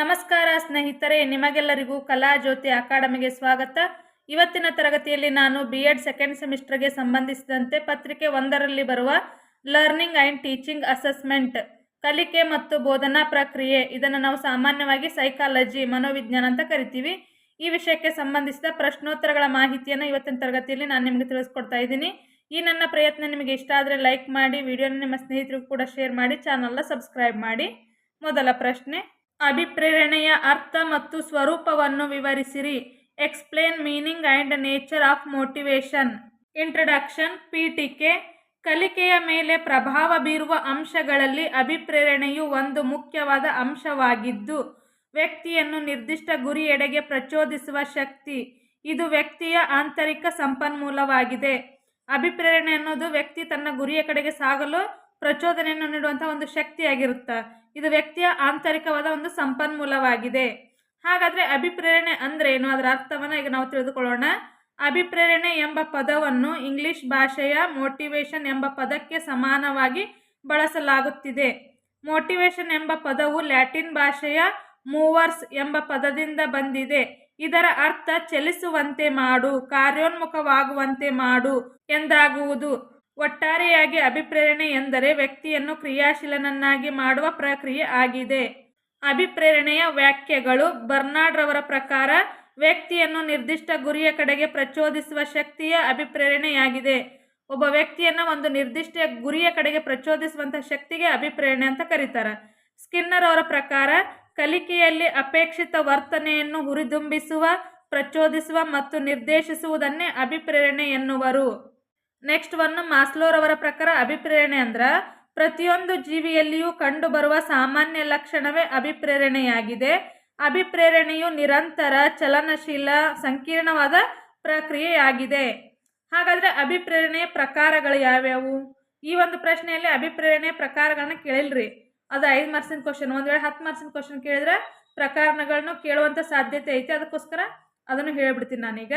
ನಮಸ್ಕಾರ ಸ್ನೇಹಿತರೆ, ನಿಮಗೆಲ್ಲರಿಗೂ ಕಲಾ ಜ್ಯೋತಿ ಅಕಾಡೆಮಿಗೆ ಸ್ವಾಗತ. ಇವತ್ತಿನ ತರಗತಿಯಲ್ಲಿ ನಾನು ಬಿ ಎಡ್ ಸೆಕೆಂಡ್ ಸೆಮಿಸ್ಟರ್ಗೆ ಸಂಬಂಧಿಸಿದಂತೆ ಪತ್ರಿಕೆ ಒಂದರಲ್ಲಿ ಬರುವ ಲರ್ನಿಂಗ್ ಆ್ಯಂಡ್ ಟೀಚಿಂಗ್ ಅಸೆಸ್ಮೆಂಟ್ ಕಲಿಕೆ ಮತ್ತು ಬೋಧನಾ ಪ್ರಕ್ರಿಯೆ, ಇದನ್ನು ನಾವು ಸಾಮಾನ್ಯವಾಗಿ ಸೈಕಾಲಜಿ ಮನೋವಿಜ್ಞಾನ ಅಂತ ಕರಿತೀವಿ. ಈ ವಿಷಯಕ್ಕೆ ಸಂಬಂಧಿಸಿದ ಪ್ರಶ್ನೋತ್ತರಗಳ ಮಾಹಿತಿಯನ್ನು ಇವತ್ತಿನ ತರಗತಿಯಲ್ಲಿ ನಾನು ನಿಮಗೆ ತಿಳಿಸ್ಕೊಡ್ತಾ ಇದ್ದೀನಿ. ಈ ನನ್ನ ಪ್ರಯತ್ನ ನಿಮಗೆ ಇಷ್ಟ ಆದರೆ ಲೈಕ್ ಮಾಡಿ ವಿಡಿಯೋನ ನಿಮ್ಮ ಸ್ನೇಹಿತರಿಗೂ ಕೂಡ ಶೇರ್ ಮಾಡಿ ಚಾನಲ್ನ ಸಬ್ಸ್ಕ್ರೈಬ್ ಮಾಡಿ. ಮೊದಲ ಪ್ರಶ್ನೆ ಅಭಿಪ್ರೇರಣೆಯ ಅರ್ಥ ಮತ್ತು ಸ್ವರೂಪವನ್ನು ವಿವರಿಸಿರಿ. Explain meaning and nature of motivation introduction ಪೀಠಿಕೆ ಕಲಿಕೆಯ ಮೇಲೆ ಪ್ರಭಾವ ಬೀರುವ ಅಂಶಗಳಲ್ಲಿ ಅಭಿಪ್ರೇರಣೆಯು ಒಂದು ಮುಖ್ಯವಾದ ಅಂಶವಾಗಿದ್ದು, ವ್ಯಕ್ತಿಯನ್ನು ನಿರ್ದಿಷ್ಟ ಗುರಿಯೆಡೆಗೆ ಪ್ರಚೋದಿಸುವ ಶಕ್ತಿ. ಇದು ವ್ಯಕ್ತಿಯ ಆಂತರಿಕ ಸಂಪನ್ಮೂಲವಾಗಿದೆ. ಅಭಿಪ್ರೇರಣೆ ಅನ್ನೋದು ವ್ಯಕ್ತಿ ತನ್ನ ಗುರಿಯ ಕಡೆಗೆ ಸಾಗಲು ಪ್ರಚೋದನೆಯನ್ನು ನೀಡುವಂಥ ಒಂದು ಶಕ್ತಿಯಾಗಿರುತ್ತೆ. ಇದು ವ್ಯಕ್ತಿಯ ಆಂತರಿಕವಾದ ಒಂದು ಸಂಪನ್ಮೂಲವಾಗಿದೆ. ಹಾಗಾದರೆ ಅಭಿಪ್ರೇರಣೆ ಅಂದ್ರೆ ಏನು ಅದರ ಅರ್ಥವನ್ನು ಈಗ ನಾವು ತಿಳಿದುಕೊಳ್ಳೋಣ. ಅಭಿಪ್ರೇರಣೆ ಎಂಬ ಪದವನ್ನು ಇಂಗ್ಲಿಷ್ ಭಾಷೆಯ ಮೋಟಿವೇಶನ್ ಎಂಬ ಪದಕ್ಕೆ ಸಮಾನವಾಗಿ ಬಳಸಲಾಗುತ್ತಿದೆ. ಮೋಟಿವೇಶನ್ ಎಂಬ ಪದವು ಲ್ಯಾಟಿನ್ ಭಾಷೆಯ ಮೂವರ್ಸ್ ಎಂಬ ಪದದಿಂದ ಬಂದಿದೆ. ಇದರ ಅರ್ಥ ಚಲಿಸುವಂತೆ ಮಾಡು, ಕಾರ್ಯೋನ್ಮುಖವಾಗುವಂತೆ ಮಾಡು ಎಂದಾಗುವುದು. ಒಟ್ಟಾರೆಯಾಗಿ ಅಭಿಪ್ರೇರಣೆ ಎಂದರೆ ವ್ಯಕ್ತಿಯನ್ನು ಕ್ರಿಯಾಶೀಲನನ್ನಾಗಿ ಮಾಡುವ ಪ್ರಕ್ರಿಯೆ ಆಗಿದೆ. ಅಭಿಪ್ರೇರಣೆಯ ವ್ಯಾಖ್ಯೆಗಳು ಬರ್ನಾಡ್ ರವರ ಪ್ರಕಾರ ವ್ಯಕ್ತಿಯನ್ನು ನಿರ್ದಿಷ್ಟ ಗುರಿಯ ಕಡೆಗೆ ಪ್ರಚೋದಿಸುವ ಶಕ್ತಿಯ ಅಭಿಪ್ರೇರಣೆಯಾಗಿದೆ. ಒಬ್ಬ ವ್ಯಕ್ತಿಯನ್ನು ಒಂದು ನಿರ್ದಿಷ್ಟ ಗುರಿಯ ಕಡೆಗೆ ಪ್ರಚೋದಿಸುವಂಥ ಶಕ್ತಿಗೆ ಅಭಿಪ್ರೇರಣೆ ಅಂತ ಕರೀತಾರೆ. ಸ್ಕಿನ್ನರ್ ಅವರ ಪ್ರಕಾರ ಕಲಿಕೆಯಲ್ಲಿ ಅಪೇಕ್ಷಿತ ವರ್ತನೆಯನ್ನು ಹುರಿದುಂಬಿಸುವ, ಪ್ರಚೋದಿಸುವ ಮತ್ತು ನಿರ್ದೇಶಿಸುವುದನ್ನೇ ಅಭಿಪ್ರೇರಣೆ ಎನ್ನುವರು. ನೆಕ್ಸ್ಟ್ ಒನ್ ಮಾಸ್ಲೋರವರ ಪ್ರಕಾರ ಅಭಿಪ್ರೇರಣೆ ಅಂದ್ರೆ ಪ್ರತಿಯೊಂದು ಜೀವಿಯಲ್ಲಿಯೂ ಕಂಡುಬರುವ ಸಾಮಾನ್ಯ ಲಕ್ಷಣವೇ ಅಭಿಪ್ರೇರಣೆಯಾಗಿದೆ. ಅಭಿಪ್ರೇರಣೆಯು ನಿರಂತರ, ಚಲನಶೀಲ, ಸಂಕೀರ್ಣವಾದ ಪ್ರಕ್ರಿಯೆಯಾಗಿದೆ. ಹಾಗಾದರೆ ಅಭಿಪ್ರೇರಣೆಯ ಪ್ರಕಾರಗಳು ಯಾವ್ಯಾವು? ಈ ಒಂದು ಪ್ರಶ್ನೆಯಲ್ಲಿ ಅಭಿಪ್ರೇರಣೆಯ ಪ್ರಕಾರಗಳನ್ನ ಕೇಳಿಲ್ರಿ. ಅದು ಐದು ಮಾರ್ಕ್ಸಿನ ಕ್ವಶನ್ ಒಂದು ವೇಳೆ ಹತ್ತು ಮಾರ್ಕ್ಸಿನ ಕ್ವಶನ್ ಕೇಳಿದ್ರೆ ಪ್ರಕಾರಗಳನ್ನು ಕೇಳುವಂಥ ಸಾಧ್ಯತೆ ಐತೆ. ಅದಕ್ಕೋಸ್ಕರ ಅದನ್ನು ಹೇಳ್ಬಿಡ್ತೀನಿ ನಾನೀಗ.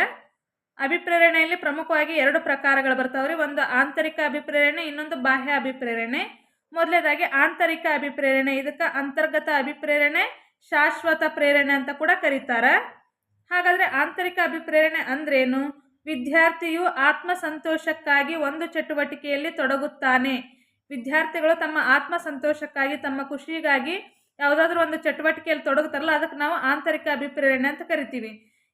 ಅಭಿಪ್ರೇರಣೆಯಲ್ಲಿ ಪ್ರಮುಖವಾಗಿ ಎರಡು ಪ್ರಕಾರಗಳು ಬರ್ತಾವ್ರಿ. ಒಂದು ಆಂತರಿಕ ಅಭಿಪ್ರೇರಣೆ, ಇನ್ನೊಂದು ಬಾಹ್ಯ ಅಭಿಪ್ರೇರಣೆ. ಮೊದಲನೇದಾಗಿ ಆಂತರಿಕ ಅಭಿಪ್ರೇರಣೆ, ಇದಕ್ಕೆ ಅಂತರ್ಗತ ಅಭಿಪ್ರೇರಣೆ, ಶಾಶ್ವತ ಪ್ರೇರಣೆ ಅಂತ ಕೂಡ ಕರೀತಾರೆ. ಹಾಗಾದರೆ ಆಂತರಿಕ ಅಭಿಪ್ರೇರಣೆ ಅಂದ್ರೇನು? ವಿದ್ಯಾರ್ಥಿಯು ಆತ್ಮ ಸಂತೋಷಕ್ಕಾಗಿ ಒಂದು ಚಟುವಟಿಕೆಯಲ್ಲಿ ತೊಡಗುತ್ತಾನೆ. ವಿದ್ಯಾರ್ಥಿಗಳು ತಮ್ಮ ಆತ್ಮ ಸಂತೋಷಕ್ಕಾಗಿ ತಮ್ಮ ಖುಷಿಗಾಗಿ ಯಾವುದಾದ್ರೂ ಒಂದು ಚಟುವಟಿಕೆಯಲ್ಲಿ ತೊಡಗುತ್ತಾರಲ್ಲ ಅದಕ್ಕೆ ನಾವು ಆಂತರಿಕ ಅಭಿಪ್ರೇರಣೆ ಅಂತ ಕರಿತೀವಿ.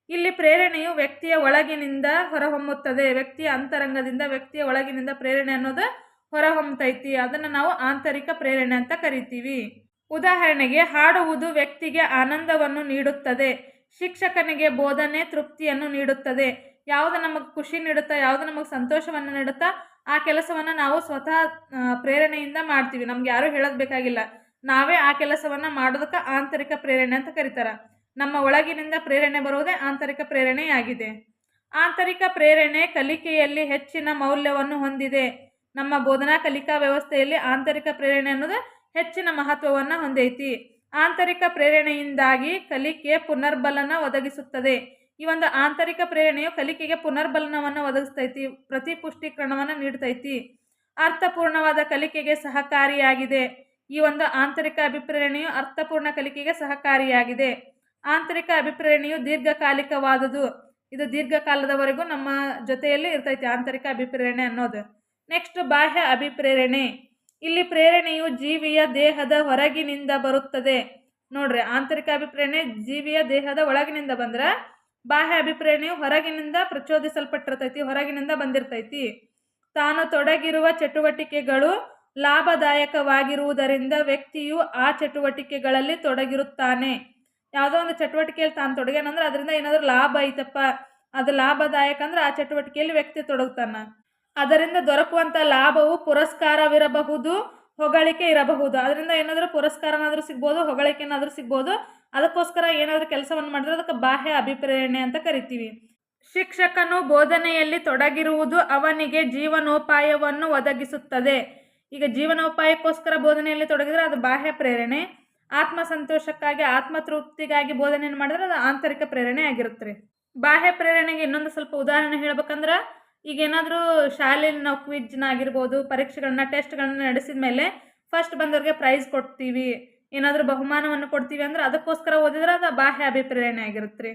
ಇಲ್ಲಿ ಪ್ರೇರಣೆಯು ವ್ಯಕ್ತಿಯ ಒಳಗಿನಿಂದ ಹೊರಹೊಮ್ಮುತ್ತದೆ. ವ್ಯಕ್ತಿಯ ಅಂತರಂಗದಿಂದ ವ್ಯಕ್ತಿಯ ಒಳಗಿನಿಂದ ಪ್ರೇರಣೆ ಅನ್ನೋದು ಹೊರಹೊಮ್ಮತೈತಿ. ಅದನ್ನು ನಾವು ಆಂತರಿಕ ಪ್ರೇರಣೆ ಅಂತ ಕರಿತೀವಿ. ಉದಾಹರಣೆಗೆ, ಹಾಡುವುದು ವ್ಯಕ್ತಿಗೆ ಆನಂದವನ್ನು ನೀಡುತ್ತದೆ. ಶಿಕ್ಷಕನಿಗೆ ಬೋಧನೆ, ತೃಪ್ತಿಯನ್ನು ನೀಡುತ್ತದೆ. ಯಾವುದು ನಮಗೆ ಖುಷಿ ನೀಡುತ್ತಾ, ಯಾವುದು ನಮಗೆ ಸಂತೋಷವನ್ನು ನೀಡುತ್ತಾ, ಆ ಕೆಲಸವನ್ನು ನಾವು ಸ್ವತಃ ಪ್ರೇರಣೆಯಿಂದ ಮಾಡ್ತೀವಿ. ನಮ್ಗೆ ಯಾರೂ ಹೇಳೋದು ಬೇಕಾಗಿಲ್ಲ. ನಾವೇ ಆ ಕೆಲಸವನ್ನು ಮಾಡೋದಕ್ಕೆ ಆಂತರಿಕ ಪ್ರೇರಣೆ ಅಂತ ಕರೀತಾರೆ. ನಮ್ಮ ಒಳಗಿನಿಂದ ಪ್ರೇರಣೆ ಬರುವುದೇ ಆಂತರಿಕ ಪ್ರೇರಣೆಯಾಗಿದೆ. ಆಂತರಿಕ ಪ್ರೇರಣೆ ಕಲಿಕೆಯಲ್ಲಿ ಹೆಚ್ಚಿನ ಮೌಲ್ಯವನ್ನು ಹೊಂದಿದೆ. ನಮ್ಮ ಬೋಧನಾ ಕಲಿಕಾ ವ್ಯವಸ್ಥೆಯಲ್ಲಿ ಆಂತರಿಕ ಪ್ರೇರಣೆ ಅನ್ನೋದು ಹೆಚ್ಚಿನ ಮಹತ್ವವನ್ನು ಹೊಂದೈತಿ. ಆಂತರಿಕ ಪ್ರೇರಣೆಯಿಂದಾಗಿ ಕಲಿಕೆ ಪುನರ್ಬಲನ ಒದಗಿಸುತ್ತದೆ. ಈ ಒಂದು ಆಂತರಿಕ ಪ್ರೇರಣೆಯು ಕಲಿಕೆಗೆ ಪುನರ್ಬಲನವನ್ನು ಒದಗಿಸ್ತೈತಿ, ಪ್ರತಿಪುಷ್ಟೀಕರಣವನ್ನು ನೀಡ್ತೈತಿ. ಅರ್ಥಪೂರ್ಣವಾದ ಕಲಿಕೆಗೆ ಸಹಕಾರಿಯಾಗಿದೆ. ಈ ಒಂದು ಆಂತರಿಕ ಅಭಿಪ್ರೇರಣೆಯು ಅರ್ಥಪೂರ್ಣ ಕಲಿಕೆಗೆ ಸಹಕಾರಿಯಾಗಿದೆ. ಆಂತರಿಕ ಅಭಿಪ್ರೇರಣೆಯು ದೀರ್ಘಕಾಲಿಕವಾದುದು ಇದು ದೀರ್ಘಕಾಲದವರೆಗೂ ನಮ್ಮ ಜೊತೆಯಲ್ಲಿ ಇರ್ತೈತಿ ಆಂತರಿಕ ಅಭಿಪ್ರೇರಣೆ ಅನ್ನೋದು. ನೆಕ್ಸ್ಟ್ ಬಾಹ್ಯ ಅಭಿಪ್ರೇರಣೆ. ಇಲ್ಲಿ ಪ್ರೇರಣೆಯು ಜೀವಿಯ ದೇಹದ ಹೊರಗಿನಿಂದ ಬರುತ್ತದೆ. ನೋಡ್ರಿ, ಆಂತರಿಕ ಅಭಿಪ್ರೇರಣೆ ಜೀವಿಯ ದೇಹದ ಒಳಗಿನಿಂದ ಬಂದ್ರೆ ಬಾಹ್ಯ ಅಭಿಪ್ರೇರಣೆಯು ಹೊರಗಿನಿಂದ ಪ್ರಚೋದಿಸಲ್ಪಟ್ಟಿರ್ತೈತಿ, ಹೊರಗಿನಿಂದ ಬಂದಿರ್ತೈತಿ. ತಾನು ತೊಡಗಿರುವ ಚಟುವಟಿಕೆಗಳು ಲಾಭದಾಯಕವಾಗಿರುವುದರಿಂದ ವ್ಯಕ್ತಿಯು ಆ ಚಟುವಟಿಕೆಗಳಲ್ಲಿ ತೊಡಗಿರುತ್ತಾನೆ. ಯಾವುದೋ ಒಂದು ಚಟುವಟಿಕೆಯಲ್ಲಿ ತಾನು ತೊಡಗೇನಂದ್ರೆ ಅದರಿಂದ ಏನಾದರೂ ಲಾಭ ಐತಪ್ಪ. ಅದು ಲಾಭದಾಯಕ ಅಂದ್ರೆ ಆ ಚಟುವಟಿಕೆಯಲ್ಲಿ ವ್ಯಕ್ತಿ ತೊಡಗ್ತಾನ. ಅದರಿಂದ ದೊರಕುವಂಥ ಲಾಭವು ಪುರಸ್ಕಾರವಿರಬಹುದು, ಹೊಗಳಿಕೆ ಇರಬಹುದು. ಅದರಿಂದ ಏನಾದರೂ ಪುರಸ್ಕಾರನಾದರೂ ಸಿಗ್ಬೋದು, ಹೊಗಳಿಕೆನಾದರೂ ಸಿಗ್ಬೋದು. ಅದಕ್ಕೋಸ್ಕರ ಏನಾದರೂ ಕೆಲಸವನ್ನು ಮಾಡಿದ್ರೆ ಅದಕ್ಕೆ ಬಾಹ್ಯ ಅಭಿಪ್ರೇರಣೆ ಅಂತ ಕರಿತೀವಿ. ಶಿಕ್ಷಕನು ಬೋಧನೆಯಲ್ಲಿ ತೊಡಗಿರುವುದು ಅವನಿಗೆ ಜೀವನೋಪಾಯವನ್ನು ಒದಗಿಸುತ್ತದೆ. ಈಗ ಜೀವನೋಪಾಯಕ್ಕೋಸ್ಕರ ಬೋಧನೆಯಲ್ಲಿ ತೊಡಗಿದರೆ ಅದು ಬಾಹ್ಯ ಪ್ರೇರಣೆ. ಆತ್ಮ ಸಂತೋಷಕ್ಕಾಗಿ ಆತ್ಮತೃಪ್ತಿಗಾಗಿ ಬೋಧನೆಯನ್ನು ಮಾಡಿದ್ರೆ ಅದು ಆಂತರಿಕ ಪ್ರೇರಣೆ ಆಗಿರುತ್ತೆ ಬಾಹ್ಯ ಪ್ರೇರಣೆಗೆ ಇನ್ನೊಂದು ಸ್ವಲ್ಪ ಉದಾಹರಣೆ ಹೇಳ್ಬೇಕಂದ್ರೆ, ಈಗ ಏನಾದರೂ ಶಾಲೆಯಲ್ಲಿ ನಾವು ಕ್ವಿಜ್ನ ಆಗಿರ್ಬೋದು ಪರೀಕ್ಷೆಗಳನ್ನ, ಟೆಸ್ಟ್ಗಳನ್ನ ನಡೆಸಿದ ಮೇಲೆ ಫಸ್ಟ್ ಬಂದವ್ರಿಗೆ ಪ್ರೈಸ್ ಕೊಡ್ತೀವಿ. ಏನಾದರೂ ಬಹುಮಾನವನ್ನು ಕೊಡ್ತೀವಿ ಅಂದ್ರೆ ಅದಕ್ಕೋಸ್ಕರ ಓದಿದ್ರೆ ಅದು ಬಾಹ್ಯ ಅಭಿಪ್ರೇರಣೆ ಆಗಿರುತ್ತೆ ರೀ.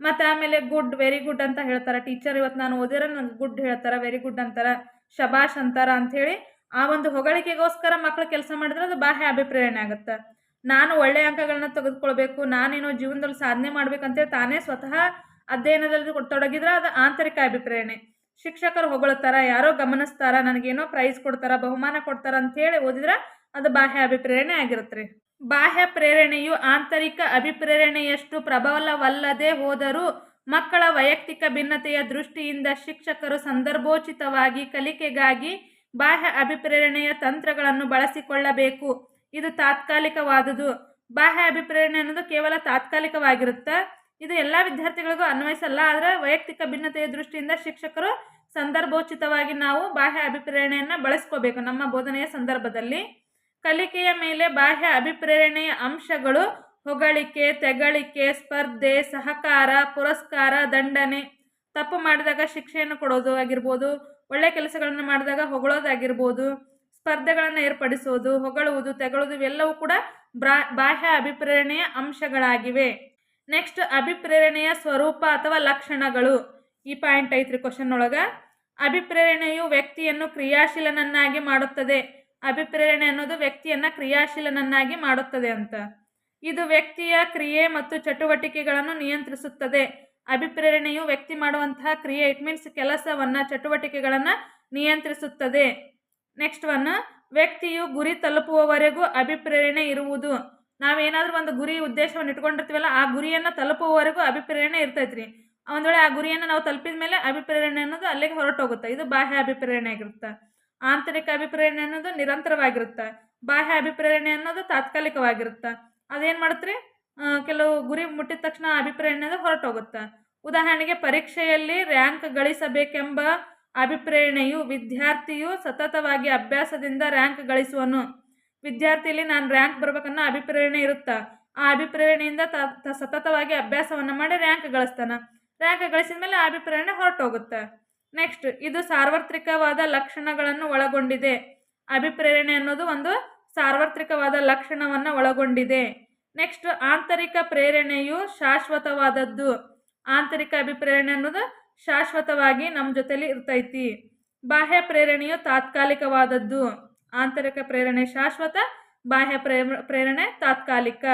ಮತ್ತು ಆಮೇಲೆ ಗುಡ್ ವೆರಿ ಗುಡ್ ಅಂತ ಹೇಳ್ತಾರೆ. ಟೀಚರ್ ಇವತ್ತು ನಾನು ಓದಿದ್ರೆ ನನಗೆ ಗುಡ್ ಹೇಳ್ತಾರೆ ವೆರಿ ಗುಡ್ ಅಂತಾರೆ ಶಬಾಷ್ ಅಂತಾರ ಅಂಥೇಳಿ ಆ ಒಂದು ಹೊಗಳಿಕೆಗೋಸ್ಕರ ಮಕ್ಕಳು ಕೆಲಸ ಮಾಡಿದ್ರೆ ಅದು ಬಾಹ್ಯ ಅಭಿಪ್ರೇರಣೆ ಆಗುತ್ತೆ. ನಾನು ಒಳ್ಳೆಯ ಅಂಕಗಳನ್ನ ತೆಗೆದುಕೊಳ್ಬೇಕು ನಾನೇನೋ ಜೀವನದಲ್ಲಿ ಸಾಧನೆ ಮಾಡ್ಬೇಕಂತೇಳಿ ತಾನೇ ಸ್ವತಃ ಅಧ್ಯಯನದಲ್ಲಿ ತೊಡಗಿದ್ರೆ ಅದು ಆಂತರಿಕ ಅಭಿಪ್ರೇರಣೆ. ಶಿಕ್ಷಕರು ಹೊಗಳ್ತಾರ, ಯಾರೋ ಗಮನಿಸ್ತಾರ, ನನಗೇನೋ ಪ್ರೈಸ್ ಕೊಡ್ತಾರ, ಬಹುಮಾನ ಕೊಡ್ತಾರ ಅಂತೇಳಿ ಓದಿದ್ರೆ ಅದು ಬಾಹ್ಯ ಅಭಿಪ್ರೇರಣೆ ಆಗಿರುತ್ತೆ ಬಾಹ್ಯ ಪ್ರೇರಣೆಯು ಆಂತರಿಕ ಅಭಿಪ್ರೇರಣೆಯಷ್ಟು ಪ್ರಬಲವಲ್ಲದೆ ಹೋದರೂ ಮಕ್ಕಳ ವೈಯಕ್ತಿಕ ಭಿನ್ನತೆಯ ದೃಷ್ಟಿಯಿಂದ ಶಿಕ್ಷಕರು ಸಂದರ್ಭೋಚಿತವಾಗಿ ಕಲಿಕೆಗಾಗಿ ಬಾಹ್ಯ ಅಭಿಪ್ರೇರಣೆಯ ತಂತ್ರಗಳನ್ನು ಬಳಸಿಕೊಳ್ಳಬೇಕು. ಇದು ತಾತ್ಕಾಲಿಕವಾದುದು ಬಾಹ್ಯ ಅಭಿಪ್ರೇರಣೆ ಅನ್ನೋದು ಕೇವಲ ತಾತ್ಕಾಲಿಕವಾಗಿರುತ್ತೆ. ಇದು ಎಲ್ಲ ವಿದ್ಯಾರ್ಥಿಗಳಿಗೂ ಅನ್ವಯಿಸಲ್ಲ. ಆದರೆ ವೈಯಕ್ತಿಕ ಭಿನ್ನತೆಯ ದೃಷ್ಟಿಯಿಂದ ಶಿಕ್ಷಕರು ಸಂದರ್ಭೋಚಿತವಾಗಿ ನಾವು ಬಾಹ್ಯ ಅಭಿಪ್ರೇರಣೆಯನ್ನು ಬಳಸ್ಕೋಬೇಕು ನಮ್ಮ ಬೋಧನೆಯ ಸಂದರ್ಭದಲ್ಲಿ. ಕಲಿಕೆಯ ಮೇಲೆ ಬಾಹ್ಯ ಅಭಿಪ್ರೇರಣೆಯ ಅಂಶಗಳು ಹೊಗಳಿಕೆ, ತೆಗಳಿಕೆ, ಸ್ಪರ್ಧೆ, ಸಹಕಾರ, ಪುರಸ್ಕಾರ, ದಂಡನೆ, ತಪ್ಪು ಮಾಡಿದಾಗ ಶಿಕ್ಷೆಯನ್ನು ಕೊಡೋದು ಆಗಿರ್ಬೋದು, ಒಳ್ಳೆ ಕೆಲಸಗಳನ್ನು ಮಾಡಿದಾಗ ಹೊಗಳೋದಾಗಿರ್ಬೋದು ಸ್ಪರ್ಧೆಗಳನ್ನು ಏರ್ಪಡಿಸುವುದು ಹೊಗಳುವುದು, ತೆಗಳುವುದು ಇವೆಲ್ಲವೂ ಕೂಡ ಬಾಹ್ಯ ಅಭಿಪ್ರೇರಣೆಯ ಅಂಶಗಳಾಗಿವೆ. ನೆಕ್ಸ್ಟ್ ಅಭಿಪ್ರೇರಣೆಯ ಸ್ವರೂಪ ಅಥವಾ ಲಕ್ಷಣಗಳು. ಈ ಪಾಯಿಂಟ್ ಐತ್ರಿ ಕ್ವಶನ್ ಒಳಗೆ ಅಭಿಪ್ರೇರಣೆಯು ವ್ಯಕ್ತಿಯನ್ನು ಕ್ರಿಯಾಶೀಲನನ್ನಾಗಿ ಮಾಡುತ್ತದೆ. ಅಭಿಪ್ರೇರಣೆ ಅನ್ನೋದು ವ್ಯಕ್ತಿಯನ್ನ ಕ್ರಿಯಾಶೀಲನನ್ನಾಗಿ ಮಾಡುತ್ತದೆ ಅಂತ. ಇದು ವ್ಯಕ್ತಿಯ ಕ್ರಿಯೆ ಮತ್ತು ಚಟುವಟಿಕೆಗಳನ್ನು ನಿಯಂತ್ರಿಸುತ್ತದೆ. ಅಭಿಪ್ರೇರಣೆಯು ವ್ಯಕ್ತಿ ಮಾಡುವಂತಹ ಕ್ರಿಯೆ ಇಟ್ ಮೀನ್ಸ್ ಕೆಲಸವನ್ನ, ಚಟುವಟಿಕೆಗಳನ್ನು ನಿಯಂತ್ರಿಸುತ್ತದೆ. ನೆಕ್ಸ್ಟ್ ಒನ್ ವ್ಯಕ್ತಿಯು ಗುರಿ ತಲುಪುವವರೆಗೂ ಅಭಿಪ್ರೇರಣೆ ಇರುವುದು. ನಾವೇನಾದರೂ ಒಂದು ಗುರಿ ಉದ್ದೇಶವನ್ನು ಇಟ್ಕೊಂಡಿರ್ತೀವಲ್ಲ, ಆ ಗುರಿಯನ್ನು ತಲುಪುವವರೆಗೂ ಅಭಿಪ್ರೇರಣೆ ಇರ್ತೈತ್ರಿ. ಒಂದು ವೇಳೆ ಆ ಗುರಿಯನ್ನು ನಾವು ತಲುಪಿದ ಮೇಲೆ ಅಭಿಪ್ರೇರಣೆ ಅನ್ನೋದು ಅಲ್ಲಿಗೆ ಹೊರಟೋಗುತ್ತೆ. ಇದು ಬಾಹ್ಯ ಅಭಿಪ್ರೇರಣೆ ಆಗಿರುತ್ತೆ. ಆಂತರಿಕ ಅಭಿಪ್ರೇರಣೆ ಅನ್ನೋದು ನಿರಂತರವಾಗಿರುತ್ತೆ. ಬಾಹ್ಯ ಅಭಿಪ್ರೇರಣೆ ಅನ್ನೋದು ತಾತ್ಕಾಲಿಕವಾಗಿರುತ್ತೆ. ಅದೇನು ಮಾಡುತ್ತೆ ಕೆಲವು ಗುರಿ ಮುಟ್ಟಿದ ತಕ್ಷಣ ಅಭಿಪ್ರೇರಣೆ ಅನ್ನೋದು ಹೊರಟೋಗುತ್ತೆ. ಉದಾಹರಣೆಗೆ ಪರೀಕ್ಷೆಯಲ್ಲಿ ರ್ಯಾಂಕ್ ಗಳಿಸಬೇಕೆಂಬ ಅಭಿಪ್ರೇರಣೆಯು ವಿದ್ಯಾರ್ಥಿಯು ಸತತವಾಗಿ ಅಭ್ಯಾಸದಿಂದ ರ್ಯಾಂಕ್ ಗಳಿಸುವನು. ವಿದ್ಯಾರ್ಥಿಯಲ್ಲಿ ನಾನು ರ್ಯಾಂಕ್ ಬರ್ಬೇಕನ್ನೋ ಅಭಿಪ್ರೇರಣೆ ಇರುತ್ತಾ? ಆ ಅಭಿಪ್ರೇರಣೆಯಿಂದ ತ ಸತತವಾಗಿ ಅಭ್ಯಾಸವನ್ನು ಮಾಡಿ ರ್ಯಾಂಕ್ ಗಳಿಸ್ತಾನ. ರ್ಯಾಂಕ್ ಗಳಿಸಿದ ಮೇಲೆ ಆ ಅಭಿಪ್ರೇರಣೆ ಹೊರಟೋಗುತ್ತೆ. ನೆಕ್ಸ್ಟ್ ಇದು ಸಾರ್ವತ್ರಿಕವಾದ ಲಕ್ಷಣಗಳನ್ನು ಒಳಗೊಂಡಿದೆ. ಅಭಿಪ್ರೇರಣೆ ಅನ್ನೋದು ಒಂದು ಸಾರ್ವತ್ರಿಕವಾದ ಲಕ್ಷಣವನ್ನು ಒಳಗೊಂಡಿದೆ. ನೆಕ್ಸ್ಟ್ ಆಂತರಿಕ ಪ್ರೇರಣೆಯು ಶಾಶ್ವತವಾದದ್ದು. ಆಂತರಿಕ ಅಭಿಪ್ರೇರಣೆ ಅನ್ನೋದು ಶಾಶ್ವತವಾಗಿ ನಮ್ಮ ಜೊತೆಲಿ ಇರ್ತೈತಿ. ಬಾಹ್ಯ ಪ್ರೇರಣೆಯು ತಾತ್ಕಾಲಿಕವಾದದ್ದು. ಆಂತರಿಕ ಪ್ರೇರಣೆ ಶಾಶ್ವತ, ಬಾಹ್ಯ ಪ್ರೇ- ಪ್ರೇರಣೆ ತಾತ್ಕಾಲಿಕ.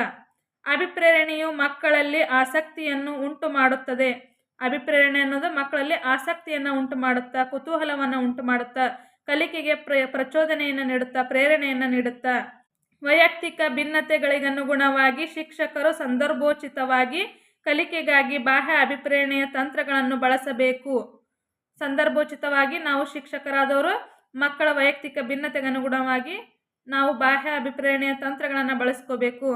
ಅಭಿಪ್ರೇರಣೆಯು ಮಕ್ಕಳಲ್ಲಿ ಆಸಕ್ತಿಯನ್ನು ಉಂಟು ಮಾಡುತ್ತದೆ. ಅಭಿಪ್ರೇರಣೆ ಅನ್ನೋದು ಮಕ್ಕಳಲ್ಲಿ ಆಸಕ್ತಿಯನ್ನು ಉಂಟು ಮಾಡುತ್ತಾ, ಕುತೂಹಲವನ್ನು ಉಂಟು ಮಾಡುತ್ತಾ, ಕಲಿಕೆಗೆ ಪ್ರ, ಪ್ರಚೋದನೆಯನ್ನು ನೀಡುತ್ತಾ, ಪ್ರೇರಣೆಯನ್ನು ನೀಡುತ್ತಾ. ವೈಯಕ್ತಿಕ ಭಿನ್ನತೆಗಳಿಗನುಗುಣವಾಗಿ ಶಿಕ್ಷಕರು ಸಂದರ್ಭೋಚಿತವಾಗಿ ಕಲಿಕೆಗಾಗಿ ಬಾಹ್ಯ ಅಭಿಪ್ರೇರಣೆಯ ತಂತ್ರಗಳನ್ನು ಬಳಸಬೇಕು. ಸಂದರ್ಭೋಚಿತವಾಗಿ ನಾವು ಶಿಕ್ಷಕರಾದವರು, ಮಕ್ಕಳ ವೈಯಕ್ತಿಕ ಭಿನ್ನತೆಗೆ ಅನುಗುಣವಾಗಿ ನಾವು ಬಾಹ್ಯ ಅಭಿಪ್ರೇರಣೆಯ ತಂತ್ರಗಳನ್ನು ಬಳಸ್ಕೋಬೇಕು.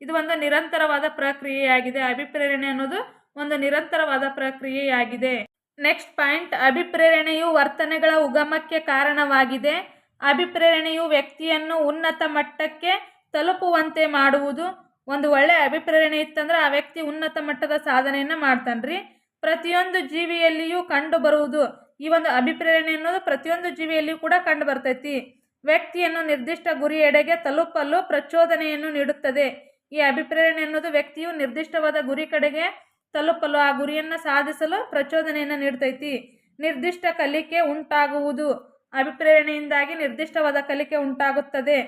ಇದು ಒಂದು ನಿರಂತರವಾದ ಪ್ರಕ್ರಿಯೆಯಾಗಿದೆ. ಅಭಿಪ್ರೇರಣೆ ಅನ್ನೋದು ಒಂದು ನಿರಂತರವಾದ ಪ್ರಕ್ರಿಯೆಯಾಗಿದೆ. ನೆಕ್ಸ್ಟ್ ಪಾಯಿಂಟ್, ಅಭಿಪ್ರೇರಣೆಯು ವರ್ತನೆಗಳ ಉಗಮಕ್ಕೆ ಕಾರಣವಾಗಿದೆ. ಅಭಿಪ್ರೇರಣೆಯು ವ್ಯಕ್ತಿಯನ್ನು ಉನ್ನತ ಮಟ್ಟಕ್ಕೆ ತಲುಪುವಂತೆ ಮಾಡುವುದು. ಒಂದು ಒಳ್ಳೆಯ ಅಭಿಪ್ರೇರಣೆ ಇತ್ತಂದ್ರೆ ಆ ವ್ಯಕ್ತಿ ಉನ್ನತ ಮಟ್ಟದ ಸಾಧನೆಯನ್ನು ಮಾಡ್ತಾನ್ರಿ. ಪ್ರತಿಯೊಂದು ಜೀವಿಯಲ್ಲಿಯೂ ಕಂಡು ಬರುವುದು ಈ ಒಂದು ಅಭಿಪ್ರೇರಣೆ ಅನ್ನೋದು ಪ್ರತಿಯೊಂದು ಜೀವಿಯಲ್ಲಿಯೂ ಕೂಡ ಕಂಡು ಬರ್ತೈತಿ. ವ್ಯಕ್ತಿಯನ್ನು ನಿರ್ದಿಷ್ಟ ಗುರಿಯೆಡೆಗೆ ತಲುಪಲು ಪ್ರಚೋದನೆಯನ್ನು ನೀಡುತ್ತದೆ. ಈ ಅಭಿಪ್ರೇರಣೆ ಅನ್ನೋದು ವ್ಯಕ್ತಿಯು ನಿರ್ದಿಷ್ಟವಾದ ಗುರಿ ಕಡೆಗೆ ತಲುಪಲು ಆ ಗುರಿಯನ್ನು ಸಾಧಿಸಲು ಪ್ರಚೋದನೆಯನ್ನು ನೀಡ್ತೈತಿ. ನಿರ್ದಿಷ್ಟ ಕಲಿಕೆ ಉಂಟಾಗುವುದು ಅಭಿಪ್ರೇರಣೆಯಿಂದಾಗಿ ನಿರ್ದಿಷ್ಟವಾದ ಕಲಿಕೆ ಉಂಟಾಗುತ್ತದೆ.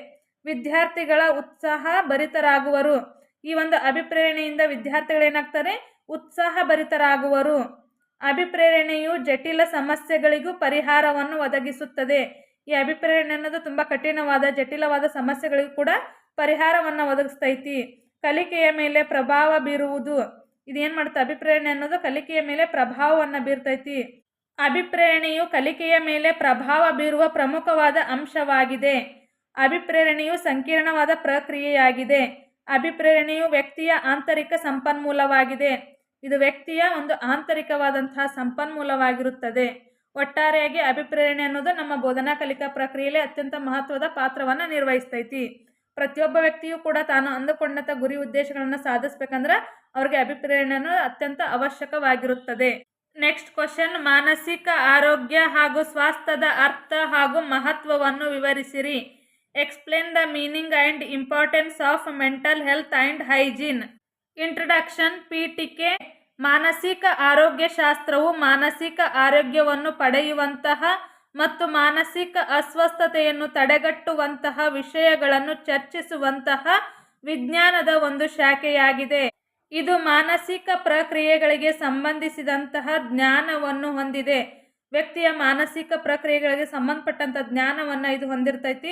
ವಿದ್ಯಾರ್ಥಿಗಳ ಉತ್ಸಾಹ ಭರಿತರಾಗುವರು. ಈ ಒಂದು ಅಭಿಪ್ರೇರಣೆಯಿಂದ ವಿದ್ಯಾರ್ಥಿಗಳೇನಾಗ್ತಾರೆ ಉತ್ಸಾಹ ಭರಿತರಾಗುವರು ಅಭಿಪ್ರೇರಣೆಯು ಜಟಿಲ ಸಮಸ್ಯೆಗಳಿಗೂ ಪರಿಹಾರವನ್ನು ಒದಗಿಸುತ್ತದೆ. ಈ ಅಭಿಪ್ರೇರಣೆ ಅನ್ನೋದು ತುಂಬ ಕಠಿಣವಾದ, ಜಟಿಲವಾದ ಸಮಸ್ಯೆಗಳಿಗೂ ಕೂಡ ಪರಿಹಾರವನ್ನು ಒದಗಿಸ್ತೈತಿ. ಕಲಿಕೆಯ ಮೇಲೆ ಪ್ರಭಾವ ಬೀರುವುದು. ಇದೇನು ಮಾಡುತ್ತೆ? ಅಭಿಪ್ರೇರಣೆ ಅನ್ನೋದು ಕಲಿಕೆಯ ಮೇಲೆ ಪ್ರಭಾವವನ್ನು ಬೀರ್ತೈತಿ. ಅಭಿಪ್ರೇರಣೆಯು ಕಲಿಕೆಯ ಮೇಲೆ ಪ್ರಭಾವ ಬೀರುವ ಪ್ರಮುಖವಾದ ಅಂಶವಾಗಿದೆ. ಅಭಿಪ್ರೇರಣೆಯು ಸಂಕೀರ್ಣವಾದ ಪ್ರಕ್ರಿಯೆಯಾಗಿದೆ. ಅಭಿಪ್ರೇರಣೆಯು ವ್ಯಕ್ತಿಯ ಆಂತರಿಕ ಸಂಪನ್ಮೂಲವಾಗಿದೆ. ಇದು ವ್ಯಕ್ತಿಯ ಒಂದು ಆಂತರಿಕವಾದಂತಹ ಸಂಪನ್ಮೂಲವಾಗಿರುತ್ತದೆ. ಒಟ್ಟಾರೆಯಾಗಿ ಅಭಿಪ್ರೇರಣೆ ಅನ್ನೋದು ನಮ್ಮ ಬೋಧನಾ ಕಲಿಕಾ ಪ್ರಕ್ರಿಯೆಯಲ್ಲಿ ಅತ್ಯಂತ ಮಹತ್ವದ ಪಾತ್ರವನ್ನು ನಿರ್ವಹಿಸ್ತೈತಿ. ಪ್ರತಿಯೊಬ್ಬ ವ್ಯಕ್ತಿಯೂ ಕೂಡ ತಾನು ಅಂದುಕೊಂಡಂಥ ಗುರಿ ಉದ್ದೇಶಗಳನ್ನು ಸಾಧಿಸ್ಬೇಕಂದ್ರೆ ಅವ್ರಿಗೆ ಅಭಿಪ್ರೇರಣೆ ಅನ್ನೋದು ಅತ್ಯಂತ ಅವಶ್ಯಕವಾಗಿರುತ್ತದೆ. ನೆಕ್ಸ್ಟ್ ಕ್ವಶನ್ ಮಾನಸಿಕ ಆರೋಗ್ಯ ಹಾಗೂ ಸ್ವಾಸ್ಥ್ಯದ ಅರ್ಥ ಹಾಗೂ ಮಹತ್ವವನ್ನು ವಿವರಿಸಿರಿ. Explain the meaning and importance of mental health and hygiene introduction ಪೀಠಿಕೆ ಮಾನಸಿಕ ಆರೋಗ್ಯ ಶಾಸ್ತ್ರವು ಮಾನಸಿಕ ಆರೋಗ್ಯವನ್ನು ಪಡೆಯುವಂತಹ ಮತ್ತು ಮಾನಸಿಕ ಅಸ್ವಸ್ಥತೆಯನ್ನು ತಡೆಗಟ್ಟುವಂತಹ ವಿಷಯಗಳನ್ನು ಚರ್ಚಿಸುವಂತಹ ವಿಜ್ಞಾನದ ಒಂದು ಶಾಖೆಯಾಗಿದೆ. ಇದು ಮಾನಸಿಕ ಪ್ರಕ್ರಿಯೆಗಳಿಗೆ ಸಂಬಂಧಿಸಿದಂತಹ ಜ್ಞಾನವನ್ನು ಹೊಂದಿದೆ. ವ್ಯಕ್ತಿಯ ಮಾನಸಿಕ ಪ್ರಕ್ರಿಯೆಗಳಿಗೆ ಸಂಬಂಧಪಟ್ಟಂಥ ಜ್ಞಾನವನ್ನು ಇದು ಹೊಂದಿರ್ತೈತಿ.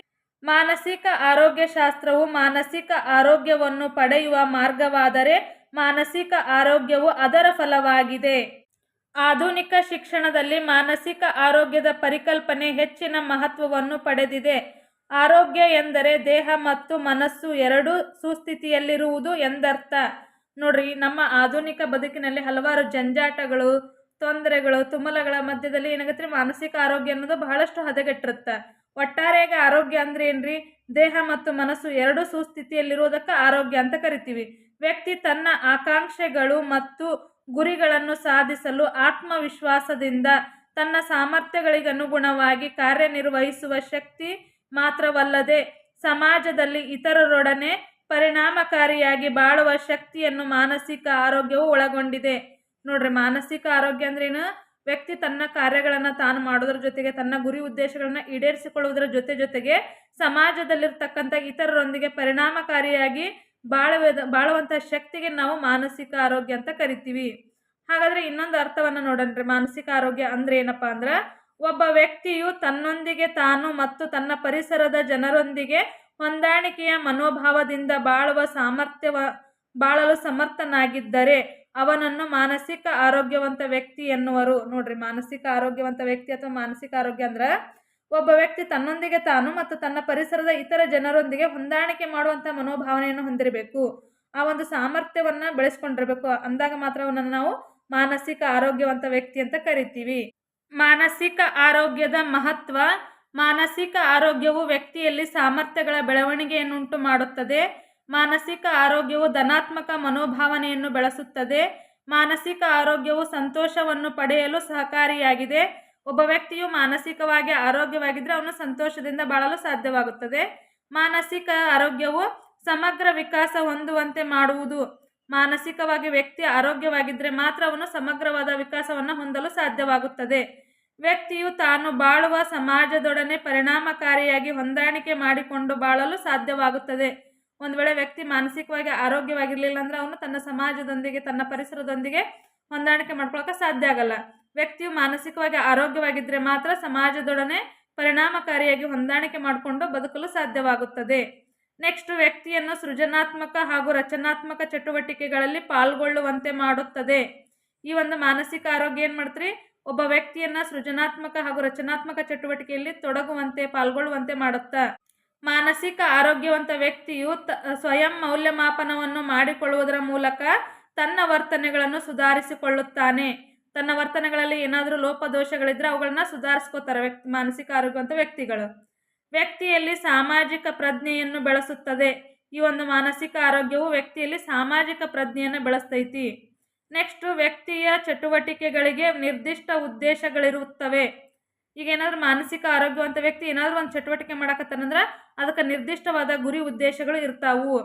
ಮಾನಸಿಕ ಆರೋಗ್ಯ ಶಾಸ್ತ್ರವು ಮಾನಸಿಕ ಆರೋಗ್ಯವನ್ನು ಪಡೆಯುವ ಮಾರ್ಗವಾದರೆ ಮಾನಸಿಕ ಆರೋಗ್ಯವು ಅದರ ಫಲವಾಗಿದೆ. ಆಧುನಿಕ ಶಿಕ್ಷಣದಲ್ಲಿ ಮಾನಸಿಕ ಆರೋಗ್ಯದ ಪರಿಕಲ್ಪನೆ ಹೆಚ್ಚಿನ ಮಹತ್ವವನ್ನು ಪಡೆದಿದೆ. ಆರೋಗ್ಯ ಎಂದರೆ ದೇಹ ಮತ್ತು ಮನಸ್ಸು ಎರಡೂ ಸುಸ್ಥಿತಿಯಲ್ಲಿರುವುದು ಎಂದರ್ಥ. ನೋಡ್ರಿ, ನಮ್ಮ ಆಧುನಿಕ ಬದುಕಿನಲ್ಲಿ ಹಲವಾರು ಜಂಜಾಟಗಳು, ತೊಂದರೆಗಳು, ತುಮಲಗಳ ಮಧ್ಯದಲ್ಲಿ ಏನಾಗುತ್ತೆ ಮಾನಸಿಕ ಆರೋಗ್ಯ ಅನ್ನೋದು ಬಹಳಷ್ಟು ಹದಗೆಟ್ಟಿರುತ್ತೆ. ಒಟ್ಟಾರೆಯಾಗಿ ಆರೋಗ್ಯ ಅಂದ್ರೆ ಏನ್ರಿ? ದೇಹ ಮತ್ತು ಮನಸ್ಸು ಎರಡೂ ಸುಸ್ಥಿತಿಯಲ್ಲಿರುವುದಕ್ಕೆ ಆರೋಗ್ಯ ಅಂತ ಕರಿತೀವಿ. ವ್ಯಕ್ತಿ ತನ್ನ ಆಕಾಂಕ್ಷೆಗಳು ಮತ್ತು ಗುರಿಗಳನ್ನು ಸಾಧಿಸಲು ಆತ್ಮವಿಶ್ವಾಸದಿಂದ ತನ್ನ ಸಾಮರ್ಥ್ಯಗಳಿಗೆ ಅನುಗುಣವಾಗಿ ಕಾರ್ಯನಿರ್ವಹಿಸುವ ಶಕ್ತಿ ಮಾತ್ರವಲ್ಲದೆ ಸಮಾಜದಲ್ಲಿ ಇತರರೊಡನೆ ಪರಿಣಾಮಕಾರಿಯಾಗಿ ಬಾಳುವ ಶಕ್ತಿಯನ್ನು ಮಾನಸಿಕ ಆರೋಗ್ಯವು ಒಳಗೊಂಡಿದೆ. ನೋಡ್ರಿ ಮಾನಸಿಕ ಆರೋಗ್ಯ ಅಂದ್ರೇನು ವ್ಯಕ್ತಿ ತನ್ನ ಕಾರ್ಯಗಳನ್ನು ತಾನು ಮಾಡೋದ್ರ ಜೊತೆಗೆ ತನ್ನ ಗುರಿ ಉದ್ದೇಶಗಳನ್ನು ಈಡೇರಿಸಿಕೊಳ್ಳುವುದರ ಜೊತೆ ಜೊತೆಗೆ ಸಮಾಜದಲ್ಲಿರ್ತಕ್ಕಂಥ ಇತರರೊಂದಿಗೆ ಪರಿಣಾಮಕಾರಿಯಾಗಿ ಬಾಳುವ ಬಾಳುವಂಥ ಶಕ್ತಿಗೆ ನಾವು ಮಾನಸಿಕ ಆರೋಗ್ಯ ಅಂತ ಕರಿತೀವಿ. ಹಾಗಾದರೆ ಇನ್ನೊಂದು ಅರ್ಥವನ್ನು ನೋಡನ್ರಿ. ಮಾನಸಿಕ ಆರೋಗ್ಯ ಅಂದ್ರೆ ಏನಪ್ಪ ಅಂದ್ರೆ ಒಬ್ಬ ವ್ಯಕ್ತಿಯು ತನ್ನೊಂದಿಗೆ ತಾನು ಮತ್ತು ತನ್ನ ಪರಿಸರದ ಜನರೊಂದಿಗೆ ಹೊಂದಾಣಿಕೆಯ ಮನೋಭಾವದಿಂದ ಬಾಳುವ ಸಾಮರ್ಥ್ಯವ, ಬಾಳಲು ಸಮರ್ಥನಾಗಿದ್ದರೆ ಅವನನ್ನು ಮಾನಸಿಕ ಆರೋಗ್ಯವಂತ ವ್ಯಕ್ತಿ ಎನ್ನುವರು. ನೋಡ್ರಿ, ಮಾನಸಿಕ ಆರೋಗ್ಯವಂತ ವ್ಯಕ್ತಿ ಅಥವಾ ಮಾನಸಿಕ ಆರೋಗ್ಯ ಅಂದ್ರೆ ಒಬ್ಬ ವ್ಯಕ್ತಿ ತನ್ನೊಂದಿಗೆ ತಾನು ಮತ್ತು ತನ್ನ ಪರಿಸರದ ಇತರ ಜನರೊಂದಿಗೆ ಹೊಂದಾಣಿಕೆ ಮಾಡುವಂಥ ಮನೋಭಾವನೆಯನ್ನು ಹೊಂದಿರಬೇಕು. ಆ ಒಂದು ಸಾಮರ್ಥ್ಯವನ್ನ ಬೆಳೆಸ್ಕೊಂಡಿರ್ಬೇಕು. ಅಂದಾಗ ಮಾತ್ರ ಅವನನ್ನು ನಾವು ಮಾನಸಿಕ ಆರೋಗ್ಯವಂತ ವ್ಯಕ್ತಿ ಅಂತ ಕರಿತೀವಿ. ಮಾನಸಿಕ ಆರೋಗ್ಯದ ಮಹತ್ವ, ಮಾನಸಿಕ ಆರೋಗ್ಯವು ವ್ಯಕ್ತಿಯಲ್ಲಿ ಸಾಮರ್ಥ್ಯಗಳ ಬೆಳವಣಿಗೆಯನ್ನುಂಟು ಮಾಡುತ್ತದೆ. ಮಾನಸಿಕ ಆರೋಗ್ಯವು ಧನಾತ್ಮಕ ಮನೋಭಾವನೆಯನ್ನು ಬೆಳೆಸುತ್ತದೆ. ಮಾನಸಿಕ ಆರೋಗ್ಯವು ಸಂತೋಷವನ್ನು ಪಡೆಯಲು ಸಹಕಾರಿಯಾಗಿದೆ. ಒಬ್ಬ ವ್ಯಕ್ತಿಯು ಮಾನಸಿಕವಾಗಿ ಆರೋಗ್ಯವಾಗಿದ್ದರೆ ಅವನು ಸಂತೋಷದಿಂದ ಬಾಳಲು ಸಾಧ್ಯವಾಗುತ್ತದೆ. ಮಾನಸಿಕ ಆರೋಗ್ಯವು ಸಮಗ್ರ ವಿಕಾಸ ಹೊಂದುವಂತೆ ಮಾಡುವುದು. ಮಾನಸಿಕವಾಗಿ ವ್ಯಕ್ತಿ ಆರೋಗ್ಯವಾಗಿದ್ದರೆ ಮಾತ್ರ ಅವನು ಸಮಗ್ರವಾದ ವಿಕಾಸವನ್ನು ಹೊಂದಲು ಸಾಧ್ಯವಾಗುತ್ತದೆ. ವ್ಯಕ್ತಿಯು ತಾನು ಬಾಳುವ ಸಮಾಜದೊಡನೆ ಪರಿಣಾಮಕಾರಿಯಾಗಿ ಹೊಂದಾಣಿಕೆ ಮಾಡಿಕೊಂಡು ಬಾಳಲು ಸಾಧ್ಯವಾಗುತ್ತದೆ. ಒಂದು ವೇಳೆ ವ್ಯಕ್ತಿ ಮಾನಸಿಕವಾಗಿ ಆರೋಗ್ಯವಾಗಿರಲಿಲ್ಲ ಅಂದ್ರೆ ಅವನು ತನ್ನ ಸಮಾಜದೊಂದಿಗೆ, ತನ್ನ ಪರಿಸರದೊಂದಿಗೆ ಹೊಂದಾಣಿಕೆ ಮಾಡ್ಕೊಳ್ಳೋಕೆ ಸಾಧ್ಯ ಆಗಲ್ಲ. ವ್ಯಕ್ತಿಯು ಮಾನಸಿಕವಾಗಿ ಆರೋಗ್ಯವಾಗಿದ್ದರೆ ಮಾತ್ರ ಸಮಾಜದೊಡನೆ ಪರಿಣಾಮಕಾರಿಯಾಗಿ ಹೊಂದಾಣಿಕೆ ಮಾಡಿಕೊಂಡು ಬದುಕಲು ಸಾಧ್ಯವಾಗುತ್ತದೆ. ನೆಕ್ಸ್ಟ್, ವ್ಯಕ್ತಿಯನ್ನು ಸೃಜನಾತ್ಮಕ ಹಾಗೂ ರಚನಾತ್ಮಕ ಚಟುವಟಿಕೆಗಳಲ್ಲಿ ಪಾಲ್ಗೊಳ್ಳುವಂತೆ ಮಾಡುತ್ತದೆ. ಈ ಒಂದು ಮಾನಸಿಕ ಆರೋಗ್ಯ ಏನು ಮಾಡ್ತೀರಿ? ಒಬ್ಬ ವ್ಯಕ್ತಿಯನ್ನು ಸೃಜನಾತ್ಮಕ ಹಾಗೂ ರಚನಾತ್ಮಕ ಚಟುವಟಿಕೆಯಲ್ಲಿ ತೊಡಗುವಂತೆ, ಪಾಲ್ಗೊಳ್ಳುವಂತೆ ಮಾಡುತ್ತಾ ಮಾನಸಿಕ ಆರೋಗ್ಯವಂತ ವ್ಯಕ್ತಿಯು ತ ಸ್ವಯಂ ಮೌಲ್ಯಮಾಪನವನ್ನು ಮಾಡಿಕೊಳ್ಳುವುದರ ಮೂಲಕ ತನ್ನ ವರ್ತನೆಗಳನ್ನು ಸುಧಾರಿಸಿಕೊಳ್ಳುತ್ತಾನೆ. ತನ್ನ ವರ್ತನೆಗಳಲ್ಲಿ ಏನಾದರೂ ಲೋಪದೋಷಗಳಿದ್ರೆ ಅವುಗಳನ್ನ ಸುಧಾರಿಸ್ಕೋತಾರೆ ವ್ಯಕ್ತಿ, ಮಾನಸಿಕ ಆರೋಗ್ಯವಂತ ವ್ಯಕ್ತಿಗಳು. ವ್ಯಕ್ತಿಯಲ್ಲಿ ಸಾಮಾಜಿಕ ಪ್ರಜ್ಞೆಯನ್ನು ಬೆಳೆಸುತ್ತದೆ. ಈ ಒಂದು ಮಾನಸಿಕ ಆರೋಗ್ಯವು ವ್ಯಕ್ತಿಯಲ್ಲಿ ಸಾಮಾಜಿಕ ಪ್ರಜ್ಞೆಯನ್ನು ಬೆಳೆಸ್ತೈತಿ. ನೆಕ್ಸ್ಟ್ ವ್ಯಕ್ತಿಯ ಚಟುವಟಿಕೆಗಳಿಗೆ ನಿರ್ದಿಷ್ಟ ಉದ್ದೇಶಗಳಿರುತ್ತವೆ. ಈಗ ಏನಾದರೂ ಮಾನಸಿಕ ಆರೋಗ್ಯವಂತ ವ್ಯಕ್ತಿ ಏನಾದರೂ ಒಂದು ಚಟುವಟಿಕೆ ಮಾಡಕತ್ತಾನಂದ್ರೆ ಅದಕ್ಕೆ ನಿರ್ದಿಷ್ಟವಾದ ಗುರಿ ಉದ್ದೇಶಗಳು ಇರ್ತಾವು.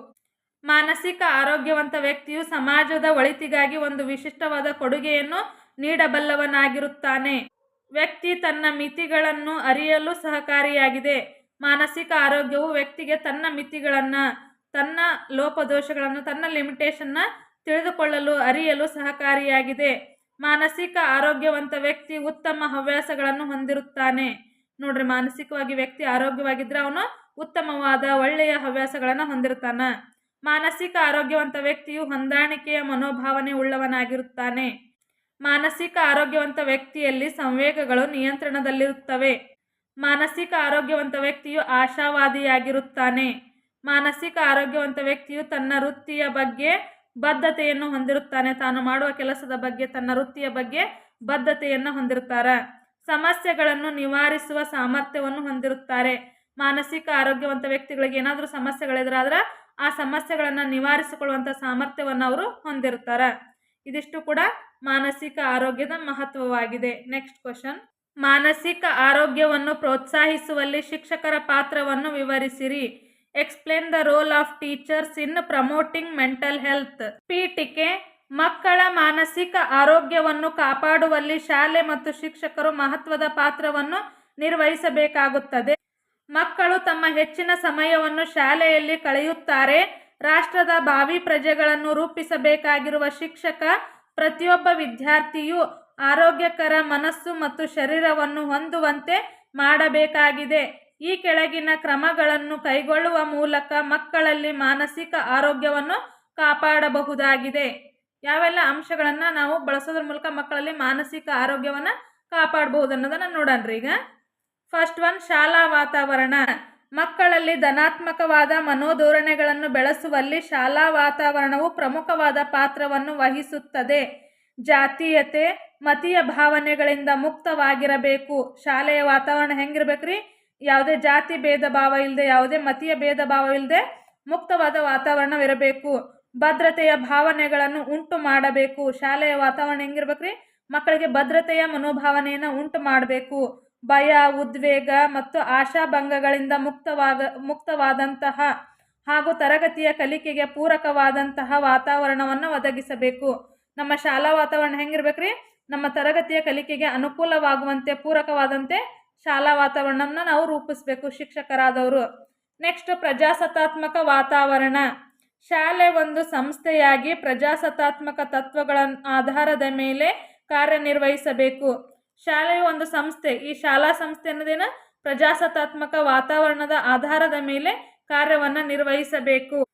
ಮಾನಸಿಕ ಆರೋಗ್ಯವಂತ ವ್ಯಕ್ತಿಯು ಸಮಾಜದ ಒಳಿತಿಗಾಗಿ ಒಂದು ವಿಶಿಷ್ಟವಾದ ಕೊಡುಗೆಯನ್ನು ನೀಡಬಲ್ಲವನಾಗಿರುತ್ತಾನೆ. ವ್ಯಕ್ತಿ ತನ್ನ ಮಿತಿಗಳನ್ನು ಅರಿಯಲು ಸಹಕಾರಿಯಾಗಿದೆ. ಮಾನಸಿಕ ಆರೋಗ್ಯವು ವ್ಯಕ್ತಿಗೆ ತನ್ನ ಮಿತಿಗಳನ್ನು, ತನ್ನ ಲೋಪದೋಷಗಳನ್ನು, ತನ್ನ ಲಿಮಿಟೇಷನ್ನ ತಿಳಿದುಕೊಳ್ಳಲು, ಅರಿಯಲು ಸಹಕಾರಿಯಾಗಿದೆ. ಮಾನಸಿಕ ಆರೋಗ್ಯವಂತ ವ್ಯಕ್ತಿ ಉತ್ತಮ ಹವ್ಯಾಸಗಳನ್ನು ಹೊಂದಿರುತ್ತಾನೆ. ನೋಡ್ರಿ, ಮಾನಸಿಕವಾಗಿ ವ್ಯಕ್ತಿ ಆರೋಗ್ಯವಾಗಿದ್ದರೆ ಅವನು ಉತ್ತಮವಾದ ಒಳ್ಳೆಯ ಹವ್ಯಾಸಗಳನ್ನು ಹೊಂದಿರುತ್ತಾನೆ. ಮಾನಸಿಕ ಆರೋಗ್ಯವಂತ ವ್ಯಕ್ತಿಯು ಹೊಂದಾಣಿಕೆಯ ಮನೋಭಾವನೆ ಉಳ್ಳವನಾಗಿರುತ್ತಾನೆ. ಮಾನಸಿಕ ಆರೋಗ್ಯವಂತ ವ್ಯಕ್ತಿಯಲ್ಲಿ ಸಂವೇಗಗಳು ನಿಯಂತ್ರಣದಲ್ಲಿರುತ್ತವೆ. ಮಾನಸಿಕ ಆರೋಗ್ಯವಂತ ವ್ಯಕ್ತಿಯು ಆಶಾವಾದಿಯಾಗಿರುತ್ತಾನೆ. ಮಾನಸಿಕ ಆರೋಗ್ಯವಂತ ವ್ಯಕ್ತಿಯು ತನ್ನ ವೃತ್ತಿಯ ಬಗ್ಗೆ ಬದ್ಧತೆಯನ್ನು ಹೊಂದಿರುತ್ತಾನೆ. ತಾನು ಮಾಡುವ ಕೆಲಸದ ಬಗ್ಗೆ, ತನ್ನ ವೃತ್ತಿಯ ಬಗ್ಗೆ ಬದ್ಧತೆಯನ್ನು ಹೊಂದಿರುತ್ತಾರೆ. ಸಮಸ್ಯೆಗಳನ್ನು ನಿವಾರಿಸುವ ಸಾಮರ್ಥ್ಯವನ್ನು ಹೊಂದಿರುತ್ತಾರೆ. ಮಾನಸಿಕ ಆರೋಗ್ಯವಂತ ವ್ಯಕ್ತಿಗಳಿಗೆ ಏನಾದರೂ ಸಮಸ್ಯೆಗಳೆದುರಾದ್ರೆ ಆ ಸಮಸ್ಯೆಗಳನ್ನು ನಿವಾರಿಸಿಕೊಳ್ಳುವಂಥ ಸಾಮರ್ಥ್ಯವನ್ನು ಅವರು ಹೊಂದಿರುತ್ತಾರೆ. ಇದಿಷ್ಟು ಕೂಡ ಮಾನಸಿಕ ಆರೋಗ್ಯದ ಮಹತ್ವವಾಗಿದೆ. Next question. ಮಾನಸಿಕ ಆರೋಗ್ಯವನ್ನು ಪ್ರೋತ್ಸಾಹಿಸುವಲ್ಲಿ ಶಿಕ್ಷಕರ ಪಾತ್ರವನ್ನು ವಿವರಿಸಿರಿ. Explain the role of teachers in promoting mental health ಪೀಠಿಕೆ, ಮಕ್ಕಳ ಮಾನಸಿಕ ಆರೋಗ್ಯವನ್ನು ಕಾಪಾಡುವಲ್ಲಿ ಶಾಲೆ ಮತ್ತು ಶಿಕ್ಷಕರು ಮಹತ್ವದ ಪಾತ್ರವನ್ನು ನಿರ್ವಹಿಸಬೇಕಾಗುತ್ತದೆ. ಮಕ್ಕಳು ತಮ್ಮ ಹೆಚ್ಚಿನ ಸಮಯವನ್ನು ಶಾಲೆಯಲ್ಲಿ ಕಳೆಯುತ್ತಾರೆ. ರಾಷ್ಟ್ರದ ಭಾವಿ ಪ್ರಜೆಗಳನ್ನು ರೂಪಿಸಬೇಕಾಗಿರುವ ಶಿಕ್ಷಕ, ಪ್ರತಿಯೊಬ್ಬ ವಿದ್ಯಾರ್ಥಿಯು ಆರೋಗ್ಯಕರ ಮನಸ್ಸು ಮತ್ತು ಶರೀರವನ್ನು ಹೊಂದುವಂತೆ ಮಾಡಬೇಕಾಗಿದೆ. ಈ ಕೆಳಗಿನ ಕ್ರಮಗಳನ್ನು ಕೈಗೊಳ್ಳುವ ಮೂಲಕ ಮಕ್ಕಳಲ್ಲಿ ಮಾನಸಿಕ ಆರೋಗ್ಯವನ್ನು ಕಾಪಾಡಬಹುದಾಗಿದೆ. ಯಾವೆಲ್ಲ ಅಂಶಗಳನ್ನು ನಾವು ಬಳಸೋದ್ರ ಮೂಲಕ ಮಕ್ಕಳಲ್ಲಿ ಮಾನಸಿಕ ಆರೋಗ್ಯವನ್ನು ಕಾಪಾಡಬಹುದು ಅನ್ನೋದನ್ನು ನೋಡೋಣ ಈಗ. ಫಸ್ಟ್ ಒನ್ ಶಾಲಾ ವಾತಾವರಣ. ಮಕ್ಕಳಲ್ಲಿ ಧನಾತ್ಮಕವಾದ ಮನೋಧೋರಣೆಗಳನ್ನು ಬೆಳೆಸುವಲ್ಲಿ ಶಾಲಾ ವಾತಾವರಣವು ಪ್ರಮುಖವಾದ ಪಾತ್ರವನ್ನು ವಹಿಸುತ್ತದೆ. ಜಾತೀಯತೆ, ಮತೀಯ ಭಾವನೆಗಳಿಂದ ಮುಕ್ತವಾಗಿರಬೇಕು. ಶಾಲೆಯ ವಾತಾವರಣ ಹೆಂಗಿರ್ಬೇಕ್ರಿ? ಯಾವುದೇ ಜಾತಿ ಭೇದ ಭಾವ ಇಲ್ಲದೆ ಯಾವುದೇ ಮತೀಯ ಭೇದ ಭಾವ ಇಲ್ಲದೆ ಮುಕ್ತವಾದ ವಾತಾವರಣವಿರಬೇಕು. ಭದ್ರತೆಯ ಭಾವನೆಗಳನ್ನು ಉಂಟು ಮಾಡಬೇಕು. ಶಾಲೆಯ ವಾತಾವರಣ ಹೆಂಗಿರ್ಬೇಕ್ರಿ? ಮಕ್ಕಳಿಗೆ ಭದ್ರತೆಯ ಮನೋಭಾವನೆಯನ್ನು ಉಂಟು ಮಾಡಬೇಕು. ಭಯ, ಉದ್ವೇಗ ಮತ್ತು ಆಶಾಭಂಗಗಳಿಂದ ಮುಕ್ತವಾಗ, ಮುಕ್ತವಾದಂತಹ ಹಾಗೂ ತರಗತಿಯ ಕಲಿಕೆಗೆ ಪೂರಕವಾದಂತಹ ವಾತಾವರಣವನ್ನು ಒದಗಿಸಬೇಕು. ನಮ್ಮ ಶಾಲಾ ವಾತಾವರಣ ಹೆಂಗಿರ್ಬೇಕ್ರಿ? ನಮ್ಮ ತರಗತಿಯ ಕಲಿಕೆಗೆ ಅನುಕೂಲವಾಗುವಂತೆ, ಪೂರಕವಾದಂತೆ ಶಾಲಾ ವಾತಾವರಣವನ್ನು ನಾವು ರೂಪಿಸಬೇಕು ಶಿಕ್ಷಕರಾದವರು. ನೆಕ್ಸ್ಟ್ ಪ್ರಜಾಸತ್ತಾತ್ಮಕ ವಾತಾವರಣ. ಶಾಲೆ ಒಂದು ಸಂಸ್ಥೆಯಾಗಿ ಪ್ರಜಾಸತ್ತಾತ್ಮಕ ತತ್ವಗಳ ಆಧಾರದ ಮೇಲೆ ಕಾರ್ಯನಿರ್ವಹಿಸಬೇಕು. ಶಾಲೆಯು ಒಂದು ಸಂಸ್ಥೆ. ಈ ಶಾಲಾ ಸಂಸ್ಥೆ ಅನ್ನೋದೇನು? ಪ್ರಜಾಸತ್ತಾತ್ಮಕ ವಾತಾವರಣದ ಆಧಾರದ ಮೇಲೆ ಕಾರ್ಯವನ್ನು ನಿರ್ವಹಿಸಬೇಕು.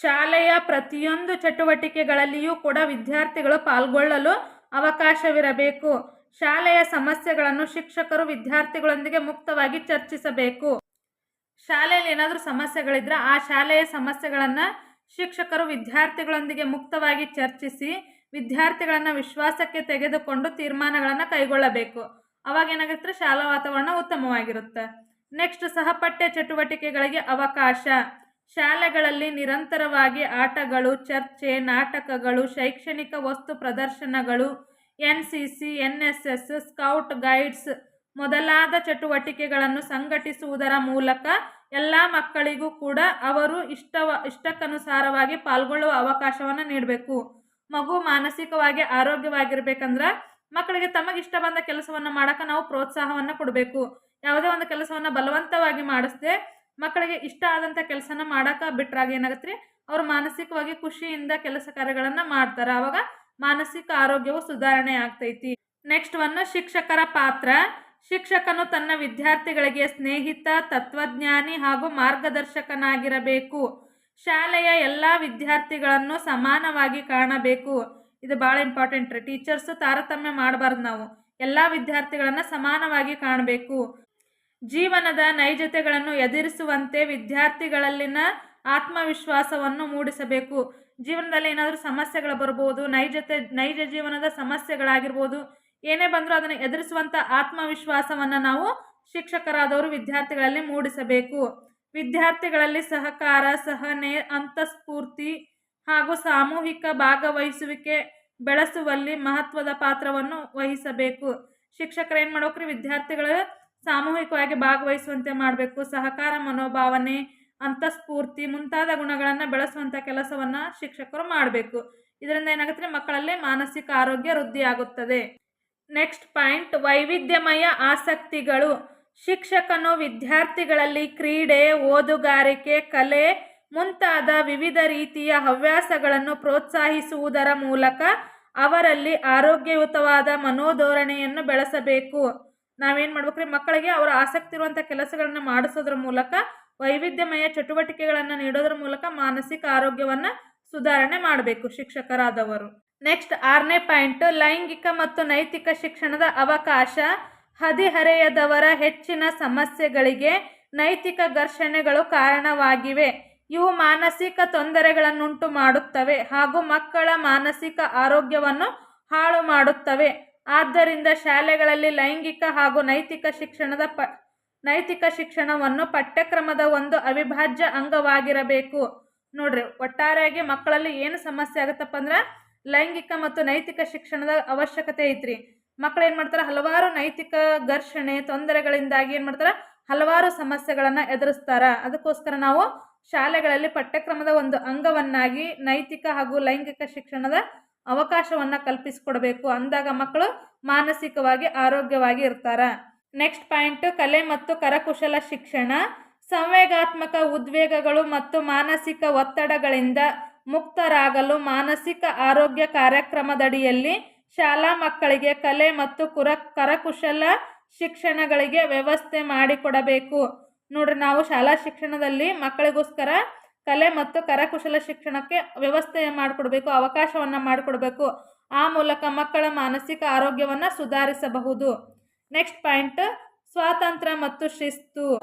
ಶಾಲೆಯ ಪ್ರತಿಯೊಂದು ಚಟುವಟಿಕೆಗಳಲ್ಲಿಯೂ ಕೂಡ ವಿದ್ಯಾರ್ಥಿಗಳು ಪಾಲ್ಗೊಳ್ಳಲು ಅವಕಾಶವಿರಬೇಕು. ಶಾಲೆಯ ಸಮಸ್ಯೆಗಳನ್ನು ಶಿಕ್ಷಕರು ವಿದ್ಯಾರ್ಥಿಗಳೊಂದಿಗೆ ಮುಕ್ತವಾಗಿ ಚರ್ಚಿಸಬೇಕು. ಶಾಲೆಯಲ್ಲಿ ಏನಾದರೂ ಸಮಸ್ಯೆಗಳಿದ್ರೆ ಆ ಶಾಲೆಯ ಸಮಸ್ಯೆಗಳನ್ನು ಶಿಕ್ಷಕರು ವಿದ್ಯಾರ್ಥಿಗಳೊಂದಿಗೆ ಮುಕ್ತವಾಗಿ ಚರ್ಚಿಸಿ ವಿದ್ಯಾರ್ಥಿಗಳನ್ನು ವಿಶ್ವಾಸಕ್ಕೆ ತೆಗೆದುಕೊಂಡು ತೀರ್ಮಾನಗಳನ್ನು ಕೈಗೊಳ್ಳಬೇಕು. ಅವಾಗ ಏನಾಗುತ್ತೆ ಶಾಲಾ ವಾತಾವರಣ ಉತ್ತಮವಾಗಿರುತ್ತೆ. ನೆಕ್ಸ್ಟ್ ಸಹಪಠ್ಯ ಚಟುವಟಿಕೆಗಳಿಗೆ ಅವಕಾಶ. ಶಾಲೆಗಳಲ್ಲಿ ನಿರಂತರವಾಗಿ ಆಟಗಳು, ಚರ್ಚೆ, ನಾಟಕಗಳು, ಶೈಕ್ಷಣಿಕ ವಸ್ತು ಪ್ರದರ್ಶನಗಳು N C C N S S scout guides ಮೊದಲಾದ ಚಟುವಟಿಕೆಗಳನ್ನು ಸಂಘಟಿಸುವುದರ ಮೂಲಕ ಎಲ್ಲ ಮಕ್ಕಳಿಗೂ ಕೂಡ ಅವರು ಇಷ್ಟವ, ಇಷ್ಟಕ್ಕನುಸಾರವಾಗಿ ಪಾಲ್ಗೊಳ್ಳುವ ಅವಕಾಶವನ್ನು ನೀಡಬೇಕು. ಮಗು ಮಾನಸಿಕವಾಗಿ ಆರೋಗ್ಯವಾಗಿರ್ಬೇಕಂದ್ರೆ ಮಕ್ಕಳಿಗೆ ತಮಗೆ ಇಷ್ಟ ಬಂದ ಕೆಲಸವನ್ನು ಮಾಡೋಕೆ ನಾವು ಪ್ರೋತ್ಸಾಹವನ್ನು ಕೊಡಬೇಕು. ಯಾವುದೇ ಒಂದು ಕೆಲಸವನ್ನು ಬಲವಂತವಾಗಿ ಮಾಡಿಸ್ದೆ ಮಕ್ಕಳಿಗೆ ಇಷ್ಟ ಆದಂಥ ಕೆಲಸನ ಮಾಡೋಕೆ ಬಿಟ್ರಾಗ ಏನಾಗುತ್ತೆ ರೀ ಅವ್ರು ಮಾನಸಿಕವಾಗಿ ಖುಷಿಯಿಂದ ಕೆಲಸ ಕಾರ್ಯಗಳನ್ನು ಮಾಡ್ತಾರೆ. ಆವಾಗ ಮಾನಸಿಕ ಆರೋಗ್ಯವು ಸುಧಾರಣೆ ಆಗ್ತೈತಿ. ನೆಕ್ಸ್ಟ್ ಒನ್ ಶಿಕ್ಷಕರ ಪಾತ್ರ. ಶಿಕ್ಷಕನು ತನ್ನ ವಿದ್ಯಾರ್ಥಿಗಳಿಗೆ ಸ್ನೇಹಿತ, ತತ್ವಜ್ಞಾನಿ ಹಾಗೂ ಮಾರ್ಗದರ್ಶಕನಾಗಿರಬೇಕು. ಶಾಲೆಯ ಎಲ್ಲ ವಿದ್ಯಾರ್ಥಿಗಳನ್ನು ಸಮಾನವಾಗಿ ಕಾಣಬೇಕು. ಇದು ಭಾಳ ಇಂಪಾರ್ಟೆಂಟ್ ರೀ. ಟೀಚರ್ಸು ತಾರತಮ್ಯ ಮಾಡಬಾರ್ದು ನಾವು. ಎಲ್ಲ ವಿದ್ಯಾರ್ಥಿಗಳನ್ನು ಸಮಾನವಾಗಿ ಕಾಣಬೇಕು. ಜೀವನದ ನೈಜತೆಗಳನ್ನು ಎದುರಿಸುವಂತೆ ವಿದ್ಯಾರ್ಥಿಗಳಲ್ಲಿನ ಆತ್ಮವಿಶ್ವಾಸವನ್ನು ಮೂಡಿಸಬೇಕು. ಜೀವನದಲ್ಲಿ ಏನಾದರೂ ಸಮಸ್ಯೆಗಳು ಬರ್ಬೋದು ನೈಜತೆ ನೈಜ ಜೀವನದ ಸಮಸ್ಯೆಗಳಾಗಿರ್ಬೋದು, ಏನೇ ಬಂದರೂ ಅದನ್ನು ಎದುರಿಸುವಂಥ ಆತ್ಮವಿಶ್ವಾಸವನ್ನು ನಾವು ಶಿಕ್ಷಕರಾದವರು ವಿದ್ಯಾರ್ಥಿಗಳಲ್ಲಿ ಮೂಡಿಸಬೇಕು. ವಿದ್ಯಾರ್ಥಿಗಳಲ್ಲಿ ಸಹಕಾರ, ಸಹನೆ, ಅಂತಸ್ಫೂರ್ತಿ ಹಾಗೂ ಸಾಮೂಹಿಕ ಭಾಗವಹಿಸುವಿಕೆ ಬೆಳೆಸುವಲ್ಲಿ ಮಹತ್ವದ ಪಾತ್ರವನ್ನು ವಹಿಸಬೇಕು. ಶಿಕ್ಷಕರು ಏನು ಮಾಡ್ಬೇಕ್ರಿ? ವಿದ್ಯಾರ್ಥಿಗಳು ಸಾಮೂಹಿಕವಾಗಿ ಭಾಗವಹಿಸುವಂತೆ ಮಾಡಬೇಕು. ಸಹಕಾರ, ಮನೋಭಾವನೆ ಅಂತಸ್ಫೂರ್ತಿ ಮುಂತಾದ ಗುಣಗಳನ್ನು ಬೆಳೆಸುವಂಥ ಕೆಲಸವನ್ನು ಶಿಕ್ಷಕರು ಮಾಡಬೇಕು. ಇದರಿಂದ ಏನಾಗುತ್ತೆ? ಮಕ್ಕಳಲ್ಲಿ ಮಾನಸಿಕ ಆರೋಗ್ಯ ವೃದ್ಧಿಯಾಗುತ್ತದೆ. ನೆಕ್ಸ್ಟ್ ಪಾಯಿಂಟ್, ವೈವಿಧ್ಯಮಯ ಆಸಕ್ತಿಗಳು. ಶಿಕ್ಷಕನು ವಿದ್ಯಾರ್ಥಿಗಳಲ್ಲಿ ಕ್ರೀಡೆ, ಓದುಗಾರಿಕೆ, ಕಲೆ ಮುಂತಾದ ವಿವಿಧ ರೀತಿಯ ಹವ್ಯಾಸಗಳನ್ನು ಪ್ರೋತ್ಸಾಹಿಸುವುದರ ಮೂಲಕ ಅವರಲ್ಲಿ ಆರೋಗ್ಯಯುತವಾದ ಮನೋಧೋರಣೆಯನ್ನು ಬೆಳೆಸಬೇಕು. ನಾವೇನು ಮಾಡ್ಬೇಕ್ರಿ? ಮಕ್ಕಳಿಗೆ ಅವರ ಆಸಕ್ತಿ ಇರುವಂಥ ಕೆಲಸಗಳನ್ನು ಮಾಡಿಸೋದ್ರ ಮೂಲಕ ವೈವಿಧ್ಯಮಯ ಚಟುವಟಿಕೆಗಳನ್ನು ನೀಡೋದ್ರ ಮೂಲಕ ಮಾನಸಿಕ ಆರೋಗ್ಯವನ್ನು ಸುಧಾರಣೆ ಮಾಡಬೇಕು ಶಿಕ್ಷಕರಾದವರು. ನೆಕ್ಸ್ಟ್ ಆರನೇ ಪಾಯಿಂಟ್, ಲೈಂಗಿಕ ಮತ್ತು ನೈತಿಕ ಶಿಕ್ಷಣದ ಅವಕಾಶ. ಹದಿಹರೆಯದವರ ಹೆಚ್ಚಿನ ಸಮಸ್ಯೆಗಳಿಗೆ ನೈತಿಕ ಘರ್ಷಣೆಗಳು ಕಾರಣವಾಗಿವೆ. ಇವು ಮಾನಸಿಕ ತೊಂದರೆಗಳನ್ನುಂಟು ಮಾಡುತ್ತವೆ ಹಾಗೂ ಮಕ್ಕಳ ಮಾನಸಿಕ ಆರೋಗ್ಯವನ್ನು ಹಾಳು ಮಾಡುತ್ತವೆ. ಆದ್ದರಿಂದ ಶಾಲೆಗಳಲ್ಲಿ ಲೈಂಗಿಕ ಹಾಗೂ ನೈತಿಕ ಶಿಕ್ಷಣದ ಪ ನೈತಿಕ ಶಿಕ್ಷಣವನ್ನು ಪಠ್ಯಕ್ರಮದ ಒಂದು ಅವಿಭಾಜ್ಯ ಅಂಗವಾಗಿರಬೇಕು. ನೋಡ್ರಿ, ಒಟ್ಟಾರೆಯಾಗಿ ಮಕ್ಕಳಲ್ಲಿ ಏನು ಸಮಸ್ಯೆ ಆಗುತ್ತಪ್ಪ ಅಂದ್ರೆ ಲೈಂಗಿಕ ಮತ್ತು ನೈತಿಕ ಶಿಕ್ಷಣದ ಅವಶ್ಯಕತೆ ಐತ್ರಿ. ಮಕ್ಕಳು ಏನು ಮಾಡ್ತಾರೆ? ಹಲವಾರು ನೈತಿಕ ಘರ್ಷಣೆ, ತೊಂದರೆಗಳಿಂದಾಗಿ ಏನು ಮಾಡ್ತಾರೆ? ಹಲವಾರು ಸಮಸ್ಯೆಗಳನ್ನು ಎದುರಿಸ್ತಾರ. ಅದಕ್ಕೋಸ್ಕರ ನಾವು ಶಾಲೆಗಳಲ್ಲಿ ಪಠ್ಯಕ್ರಮದ ಒಂದು ಅಂಗವನ್ನಾಗಿ ನೈತಿಕ ಹಾಗೂ ಲೈಂಗಿಕ ಶಿಕ್ಷಣದ ಅವಕಾಶವನ್ನು ಕಲ್ಪಿಸಿಕೊಡ್ಬೇಕು. ಅಂದಾಗ ಮಕ್ಕಳು ಮಾನಸಿಕವಾಗಿ ಆರೋಗ್ಯವಾಗಿ ಇರ್ತಾರ. ನೆಕ್ಸ್ಟ್ ಪಾಯಿಂಟ್ ಕಲೆ ಮತ್ತು ಕರಕುಶಲ ಶಿಕ್ಷಣ. ಸಂವೇಗಾತ್ಮಕ ಉದ್ವೇಗಗಳು ಮತ್ತು ಮಾನಸಿಕ ಒತ್ತಡಗಳಿಂದ ಮುಕ್ತರಾಗಲು ಮಾನಸಿಕ ಆರೋಗ್ಯ ಕಾರ್ಯಕ್ರಮದಡಿಯಲ್ಲಿ ಶಾಲಾ ಮಕ್ಕಳಿಗೆ ಕಲೆ ಮತ್ತು ಕುರ, ಕರಕುಶಲ ಶಿಕ್ಷಣಗಳಿಗೆ ವ್ಯವಸ್ಥೆ ಮಾಡಿಕೊಡಬೇಕು. ನೋಡ್ರಿ, ನಾವು ಶಾಲಾ ಶಿಕ್ಷಣದಲ್ಲಿ ಮಕ್ಕಳಿಗೋಸ್ಕರ ಕಲೆ ಮತ್ತು ಕರಕುಶಲ ಶಿಕ್ಷಣಕ್ಕೆ ವ್ಯವಸ್ಥೆ ಮಾಡಿಕೊಡ್ಬೇಕು, ಅವಕಾಶವನ್ನು ಮಾಡಿಕೊಡ್ಬೇಕು. ಆ ಮೂಲಕ ಮಕ್ಕಳ ಮಾನಸಿಕ ಆರೋಗ್ಯವನ್ನು ಸುಧಾರಿಸಬಹುದು. ನೆಕ್ಸ್ಟ್ ಪಾಯಿಂಟ್ ಸ್ವಾತಂತ್ರ್ಯ ಮತ್ತು ಶಿಸ್ತು.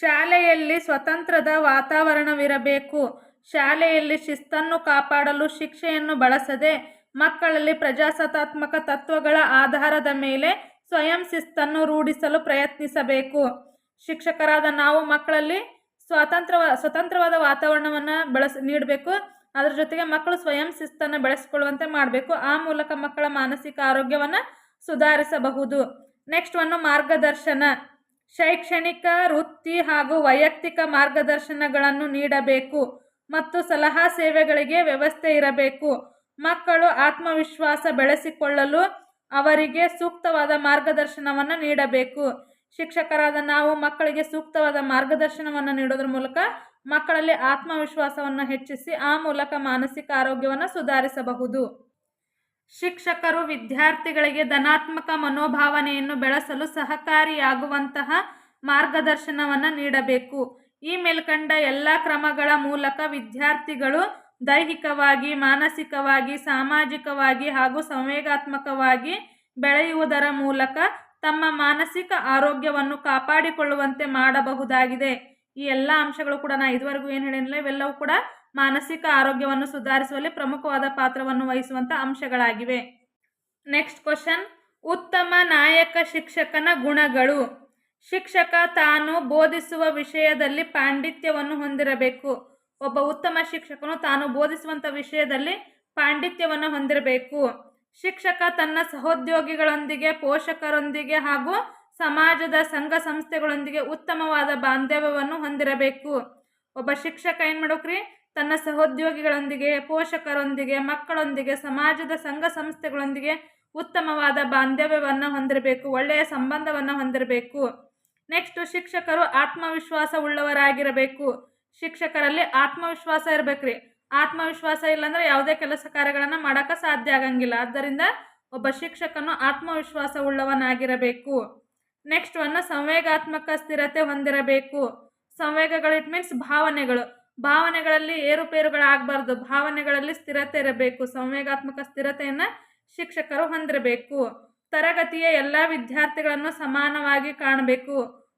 ಶಾಲೆಯಲ್ಲಿ ಸ್ವತಂತ್ರದ ವಾತಾವರಣವಿರಬೇಕು. ಶಾಲೆಯಲ್ಲಿ ಶಿಸ್ತನ್ನು ಕಾಪಾಡಲು, ಶಿಕ್ಷೆಯನ್ನು ಬಳಸದೆ ಮಕ್ಕಳಲ್ಲಿ ಪ್ರಜಾಸತ್ತಾತ್ಮಕ ತತ್ವಗಳ ಆಧಾರದ ಮೇಲೆ ಸ್ವಯಂ ಶಿಸ್ತನ್ನು ರೂಢಿಸಲು ಪ್ರಯತ್ನಿಸಬೇಕು. ಶಿಕ್ಷಕರಾದ ನಾವು ಮಕ್ಕಳಲ್ಲಿ ಸ್ವಾತಂತ್ರ್ಯ, ಸ್ವತಂತ್ರವಾದ ವಾತಾವರಣವನ್ನು ಬೆಳೆಸ್, ನೀಡಬೇಕು. ಅದರ ಜೊತೆಗೆ ಮಕ್ಕಳು ಸ್ವಯಂ ಶಿಸ್ತನ್ನು ಬೆಳೆಸಿಕೊಳ್ಳುವಂತೆ ಮಾಡಬೇಕು. ಆ ಮೂಲಕ ಮಕ್ಕಳ ಮಾನಸಿಕ ಆರೋಗ್ಯವನ್ನು ಸುಧಾರಿಸಬಹುದು. ನೆಕ್ಸ್ಟ್ ಒಂದು ಮಾರ್ಗದರ್ಶನ. ಶೈಕ್ಷಣಿಕ, ವೃತ್ತಿ ಹಾಗೂ ವೈಯಕ್ತಿಕ ಮಾರ್ಗದರ್ಶನಗಳನ್ನು ನೀಡಬೇಕು ಮತ್ತು ಸಲಹಾ ಸೇವೆಗಳಿಗೆ ವ್ಯವಸ್ಥೆ ಇರಬೇಕು. ಮಕ್ಕಳು ಆತ್ಮವಿಶ್ವಾಸ ಬೆಳೆಸಿಕೊಳ್ಳಲು ಅವರಿಗೆ ಸೂಕ್ತವಾದ ಮಾರ್ಗದರ್ಶನವನ್ನು ನೀಡಬೇಕು. ಶಿಕ್ಷಕರಾದ ನಾವು ಮಕ್ಕಳಿಗೆ ಸೂಕ್ತವಾದ ಮಾರ್ಗದರ್ಶನವನ್ನು ನೀಡೋದ್ರ ಮೂಲಕ ಮಕ್ಕಳಲ್ಲಿ ಆತ್ಮವಿಶ್ವಾಸವನ್ನು ಹೆಚ್ಚಿಸಿ ಆ ಮೂಲಕ ಮಾನಸಿಕ ಆರೋಗ್ಯವನ್ನು ಸುಧಾರಿಸಬಹುದು. ಶಿಕ್ಷಕರು ವಿದ್ಯಾರ್ಥಿಗಳಿಗೆ ಧನಾತ್ಮಕ ಮನೋಭಾವನೆಯನ್ನು ಬೆಳೆಸಲು ಸಹಕಾರಿಯಾಗುವಂತಹ ಮಾರ್ಗದರ್ಶನವನ್ನು ನೀಡಬೇಕು. ಈ ಮೇಲ್ಕಂಡ ಎಲ್ಲ ಕ್ರಮಗಳ ಮೂಲಕ ವಿದ್ಯಾರ್ಥಿಗಳು ದೈಹಿಕವಾಗಿ, ಮಾನಸಿಕವಾಗಿ, ಸಾಮಾಜಿಕವಾಗಿ ಹಾಗೂ ಸಂವೇಗಾತ್ಮಕವಾಗಿ ಬೆಳೆಯುವುದರ ಮೂಲಕ ತಮ್ಮ ಮಾನಸಿಕ ಆರೋಗ್ಯವನ್ನು ಕಾಪಾಡಿಕೊಳ್ಳುವಂತೆ ಮಾಡಬಹುದಾಗಿದೆ. ಈ ಎಲ್ಲ ಅಂಶಗಳು ಕೂಡ ನಾ ಇದುವರೆಗೂ ಏನು ಹೇಳಿಲ್ಲ ಇವೆಲ್ಲವೂ ಕೂಡ ಮಾನಸಿಕ ಆರೋಗ್ಯವನ್ನು ಸುಧಾರಿಸುವಲ್ಲಿ ಪ್ರಮುಖವಾದ ಪಾತ್ರವನ್ನು ವಹಿಸುವಂಥ ಅಂಶಗಳಾಗಿವೆ. ನೆಕ್ಸ್ಟ್ ಕ್ವಶನ್ ಉತ್ತಮ ನಾಯಕ ಶಿಕ್ಷಕನ ಗುಣಗಳು. ಶಿಕ್ಷಕ ತಾನು ಬೋಧಿಸುವ ವಿಷಯದಲ್ಲಿ ಪಾಂಡಿತ್ಯವನ್ನು ಹೊಂದಿರಬೇಕು. ಒಬ್ಬ ಉತ್ತಮ ಶಿಕ್ಷಕನು ತಾನು ಬೋಧಿಸುವಂಥ ವಿಷಯದಲ್ಲಿ ಪಾಂಡಿತ್ಯವನ್ನು ಹೊಂದಿರಬೇಕು. ಶಿಕ್ಷಕ ತನ್ನ ಸಹೋದ್ಯೋಗಿಗಳೊಂದಿಗೆ, ಪೋಷಕರೊಂದಿಗೆ ಹಾಗೂ ಸಮಾಜದ ಸಂಘ ಸಂಸ್ಥೆಗಳೊಂದಿಗೆ ಉತ್ತಮವಾದ ಬಾಂಧವ್ಯವನ್ನು ಹೊಂದಿರಬೇಕು. ಒಬ್ಬ ಶಿಕ್ಷಕ ಏನು ಮಾಡ್ಬೇಕ್ರಿ ತನ್ನ ಸಹೋದ್ಯೋಗಿಗಳೊಂದಿಗೆ, ಪೋಷಕರೊಂದಿಗೆ, ಮಕ್ಕಳೊಂದಿಗೆ, ಸಮಾಜದ ಸಂಘ ಸಂಸ್ಥೆಗಳೊಂದಿಗೆ ಉತ್ತಮವಾದ ಬಾಂಧವ್ಯವನ್ನು ಹೊಂದಿರಬೇಕು, ಒಳ್ಳೆಯ ಸಂಬಂಧವನ್ನು ಹೊಂದಿರಬೇಕು. ನೆಕ್ಸ್ಟ್, ಶಿಕ್ಷಕರು ಆತ್ಮವಿಶ್ವಾಸ ಉಳ್ಳವರಾಗಿರಬೇಕು ಶಿಕ್ಷಕರಲ್ಲಿ ಆತ್ಮವಿಶ್ವಾಸ ಇರಬೇಕ್ರಿ. ಆತ್ಮವಿಶ್ವಾಸ ಇಲ್ಲಾಂದ್ರೆ ಯಾವುದೇ ಕೆಲಸ ಕಾರ್ಯಗಳನ್ನು ಮಾಡೋಕ್ಕೆ ಸಾಧ್ಯ ಆಗಂಗಿಲ್ಲ. ಆದ್ದರಿಂದ ಒಬ್ಬ ಶಿಕ್ಷಕನು ಆತ್ಮವಿಶ್ವಾಸ ಉಳ್ಳವನಾಗಿರಬೇಕು ನೆಕ್ಸ್ಟ್, ಒಂದು ಸಂವೇಗಾತ್ಮಕ ಸ್ಥಿರತೆ ಹೊಂದಿರಬೇಕು. ಸಂವೇಗಗಳು, ಇಟ್ ಮೀನ್ಸ್ ಭಾವನೆಗಳು. ಭಾವನೆಗಳಲ್ಲಿ ಏರುಪೇರುಗಳಾಗಬಾರ್ದು. ಭಾವನೆಗಳಲ್ಲಿ ಸ್ಥಿರತೆ ಇರಬೇಕು. ಸಂವೇಗಾತ್ಮಕ ಸ್ಥಿರತೆಯನ್ನು ಶಿಕ್ಷಕರು ಹೊಂದಿರಬೇಕು. ತರಗತಿಯ ಎಲ್ಲ ವಿದ್ಯಾರ್ಥಿಗಳನ್ನು ಸಮಾನವಾಗಿ ಕಾಣಬೇಕು.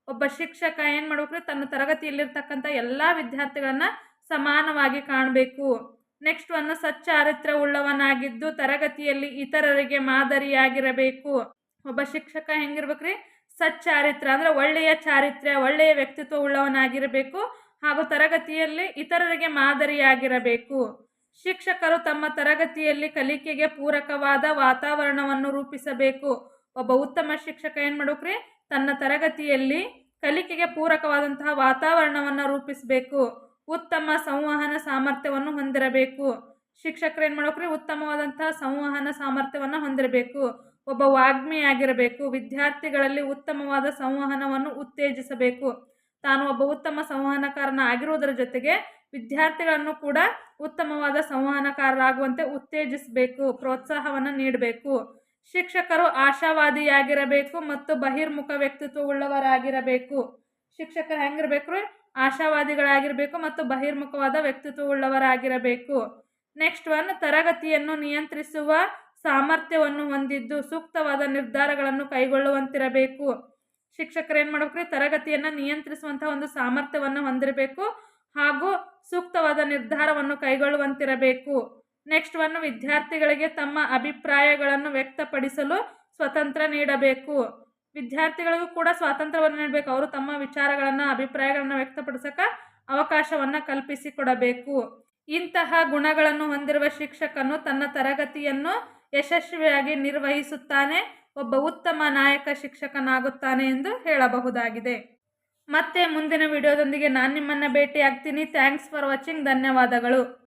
ಒಬ್ಬ ಶಿಕ್ಷಕ ಏನು ಮಾಡ್ಬೇಕು ತನ್ನ ತರಗತಿಯಲ್ಲಿರ್ತಕ್ಕಂಥ ಎಲ್ಲ ವಿದ್ಯಾರ್ಥಿಗಳನ್ನು ಸಮಾನವಾಗಿ ಕಾಣಬೇಕು. ನೆಕ್ಸ್ಟ್ ಒಂದು ಸಚ್ಚಾರಿತ್ರ ಉಳ್ಳವನಾಗಿದ್ದು ತರಗತಿಯಲ್ಲಿ ಇತರರಿಗೆ ಮಾದರಿಯಾಗಿರಬೇಕು. ಒಬ್ಬ ಶಿಕ್ಷಕ ಹೆಂಗಿರ್ಬೇಕ್ರಿ? ಸಚ್ಚಾರಿತ್ರ ಅಂದ್ರೆ ಒಳ್ಳೆಯ ಚಾರಿತ್ರ್ಯ, ಒಳ್ಳೆಯ ವ್ಯಕ್ತಿತ್ವ ಉಳ್ಳವನಾಗಿರಬೇಕು ಹಾಗೂ ತರಗತಿಯಲ್ಲಿ ಇತರರಿಗೆ ಮಾದರಿಯಾಗಿರಬೇಕು. ಶಿಕ್ಷಕರು ತಮ್ಮ ತರಗತಿಯಲ್ಲಿ ಕಲಿಕೆಗೆ ಪೂರಕವಾದ ವಾತಾವರಣವನ್ನು ರೂಪಿಸಬೇಕು. ಒಬ್ಬ ಉತ್ತಮ ಶಿಕ್ಷಕ ಏನು ಮಾಡ್ಬೇಕ್ರಿ? ತನ್ನ ತರಗತಿಯಲ್ಲಿ ಕಲಿಕೆಗೆ ಪೂರಕವಾದಂತಹ ವಾತಾವರಣವನ್ನು ರೂಪಿಸಬೇಕು. ಉತ್ತಮ ಸಂವಹನ ಸಾಮರ್ಥ್ಯವನ್ನು ಹೊಂದಿರಬೇಕು. ಶಿಕ್ಷಕರು ಏನು ಮಾಡ್ಬೇಕ್ರಿ? ಉತ್ತಮವಾದಂತಹ ಸಂವಹನ ಸಾಮರ್ಥ್ಯವನ್ನು ಹೊಂದಿರಬೇಕು. ಒಬ್ಬ ವಾಗ್ಮಿಯಾಗಿರಬೇಕು. ವಿದ್ಯಾರ್ಥಿಗಳಲ್ಲಿ ಉತ್ತಮವಾದ ಸಂವಹನವನ್ನು ಉತ್ತೇಜಿಸಬೇಕು. ತಾನು ಒಬ್ಬ ಉತ್ತಮ ಸಂವಹನಕಾರನ ಆಗಿರುವುದರ ಜೊತೆಗೆ ವಿದ್ಯಾರ್ಥಿಗಳನ್ನು ಕೂಡ ಉತ್ತಮವಾದ ಸಂವಹನಕಾರರಾಗುವಂತೆ ಉತ್ತೇಜಿಸಬೇಕು, ಪ್ರೋತ್ಸಾಹವನ್ನು ನೀಡಬೇಕು. ಶಿಕ್ಷಕರು ಆಶಾವಾದಿಯಾಗಿರಬೇಕು ಮತ್ತು ಬಹಿರ್ಮುಖ ವ್ಯಕ್ತಿತ್ವವುಳ್ಳವರಾಗಿರಬೇಕು. ಶಿಕ್ಷಕರು ಹೆಂಗಿರಬೇಕು ಆಶಾವಾದಿಗಳಾಗಿರಬೇಕು ಮತ್ತು ಬಹಿರ್ಮುಖವಾದ ವ್ಯಕ್ತಿತ್ವವುಳ್ಳವರಾಗಿರಬೇಕು. ನೆಕ್ಸ್ಟ್ ಒನ್, ತರಗತಿಯನ್ನು ನಿಯಂತ್ರಿಸುವ ಸಾಮರ್ಥ್ಯವನ್ನು ಹೊಂದಿದ್ದು ಸೂಕ್ತವಾದ ನಿರ್ಧಾರಗಳನ್ನು ಕೈಗೊಳ್ಳುವಂತಿರಬೇಕು. ಶಿಕ್ಷಕರು ಏನು ಮಾಡ್ಬೇಕ್ರಿ ತರಗತಿಯನ್ನು ನಿಯಂತ್ರಿಸುವಂತಹ ಒಂದು ಸಾಮರ್ಥ್ಯವನ್ನು ಹೊಂದಿರಬೇಕು ಹಾಗೂ ಸೂಕ್ತವಾದ ನಿರ್ಧಾರವನ್ನು ಕೈಗೊಳ್ಳುವಂತಿರಬೇಕು. ನೆಕ್ಸ್ಟ್ ಒನ್ ವಿದ್ಯಾರ್ಥಿಗಳಿಗೆ ತಮ್ಮ ಅಭಿಪ್ರಾಯಗಳನ್ನು ವ್ಯಕ್ತಪಡಿಸಲು ಸ್ವತಂತ್ರ ನೀಡಬೇಕು. ವಿದ್ಯಾರ್ಥಿಗಳಿಗೂ ಕೂಡ ಸ್ವಾತಂತ್ರ್ಯವನ್ನು ನೀಡಬೇಕು. ಅವರು ತಮ್ಮ ವಿಚಾರಗಳನ್ನು, ಅಭಿಪ್ರಾಯಗಳನ್ನು ವ್ಯಕ್ತಪಡಿಸಕ್ಕೆ ಅವಕಾಶವನ್ನು ಕಲ್ಪಿಸಿಕೊಡಬೇಕು. ಇಂತಹ ಗುಣಗಳನ್ನು ಹೊಂದಿರುವ ಶಿಕ್ಷಕನು ತನ್ನ ತರಗತಿಯನ್ನು ಯಶಸ್ವಿಯಾಗಿ ನಿರ್ವಹಿಸುತ್ತಾನೆ. ಒಬ್ಬ ಉತ್ತಮ ನಾಯಕ ಶಿಕ್ಷಕನಾಗುತ್ತಾನೆ ಎಂದು ಹೇಳಬಹುದಾಗಿದೆ. ಮತ್ತೆ ಮುಂದಿನ ವಿಡಿಯೋದೊಂದಿಗೆ ನಾನು ನಿಮ್ಮನ್ನು ಭೇಟಿಯಾಗ್ತೀನಿ. ಥ್ಯಾಂಕ್ಸ್ ಫಾರ್ ವಾಚಿಂಗ್ ಧನ್ಯವಾದಗಳು.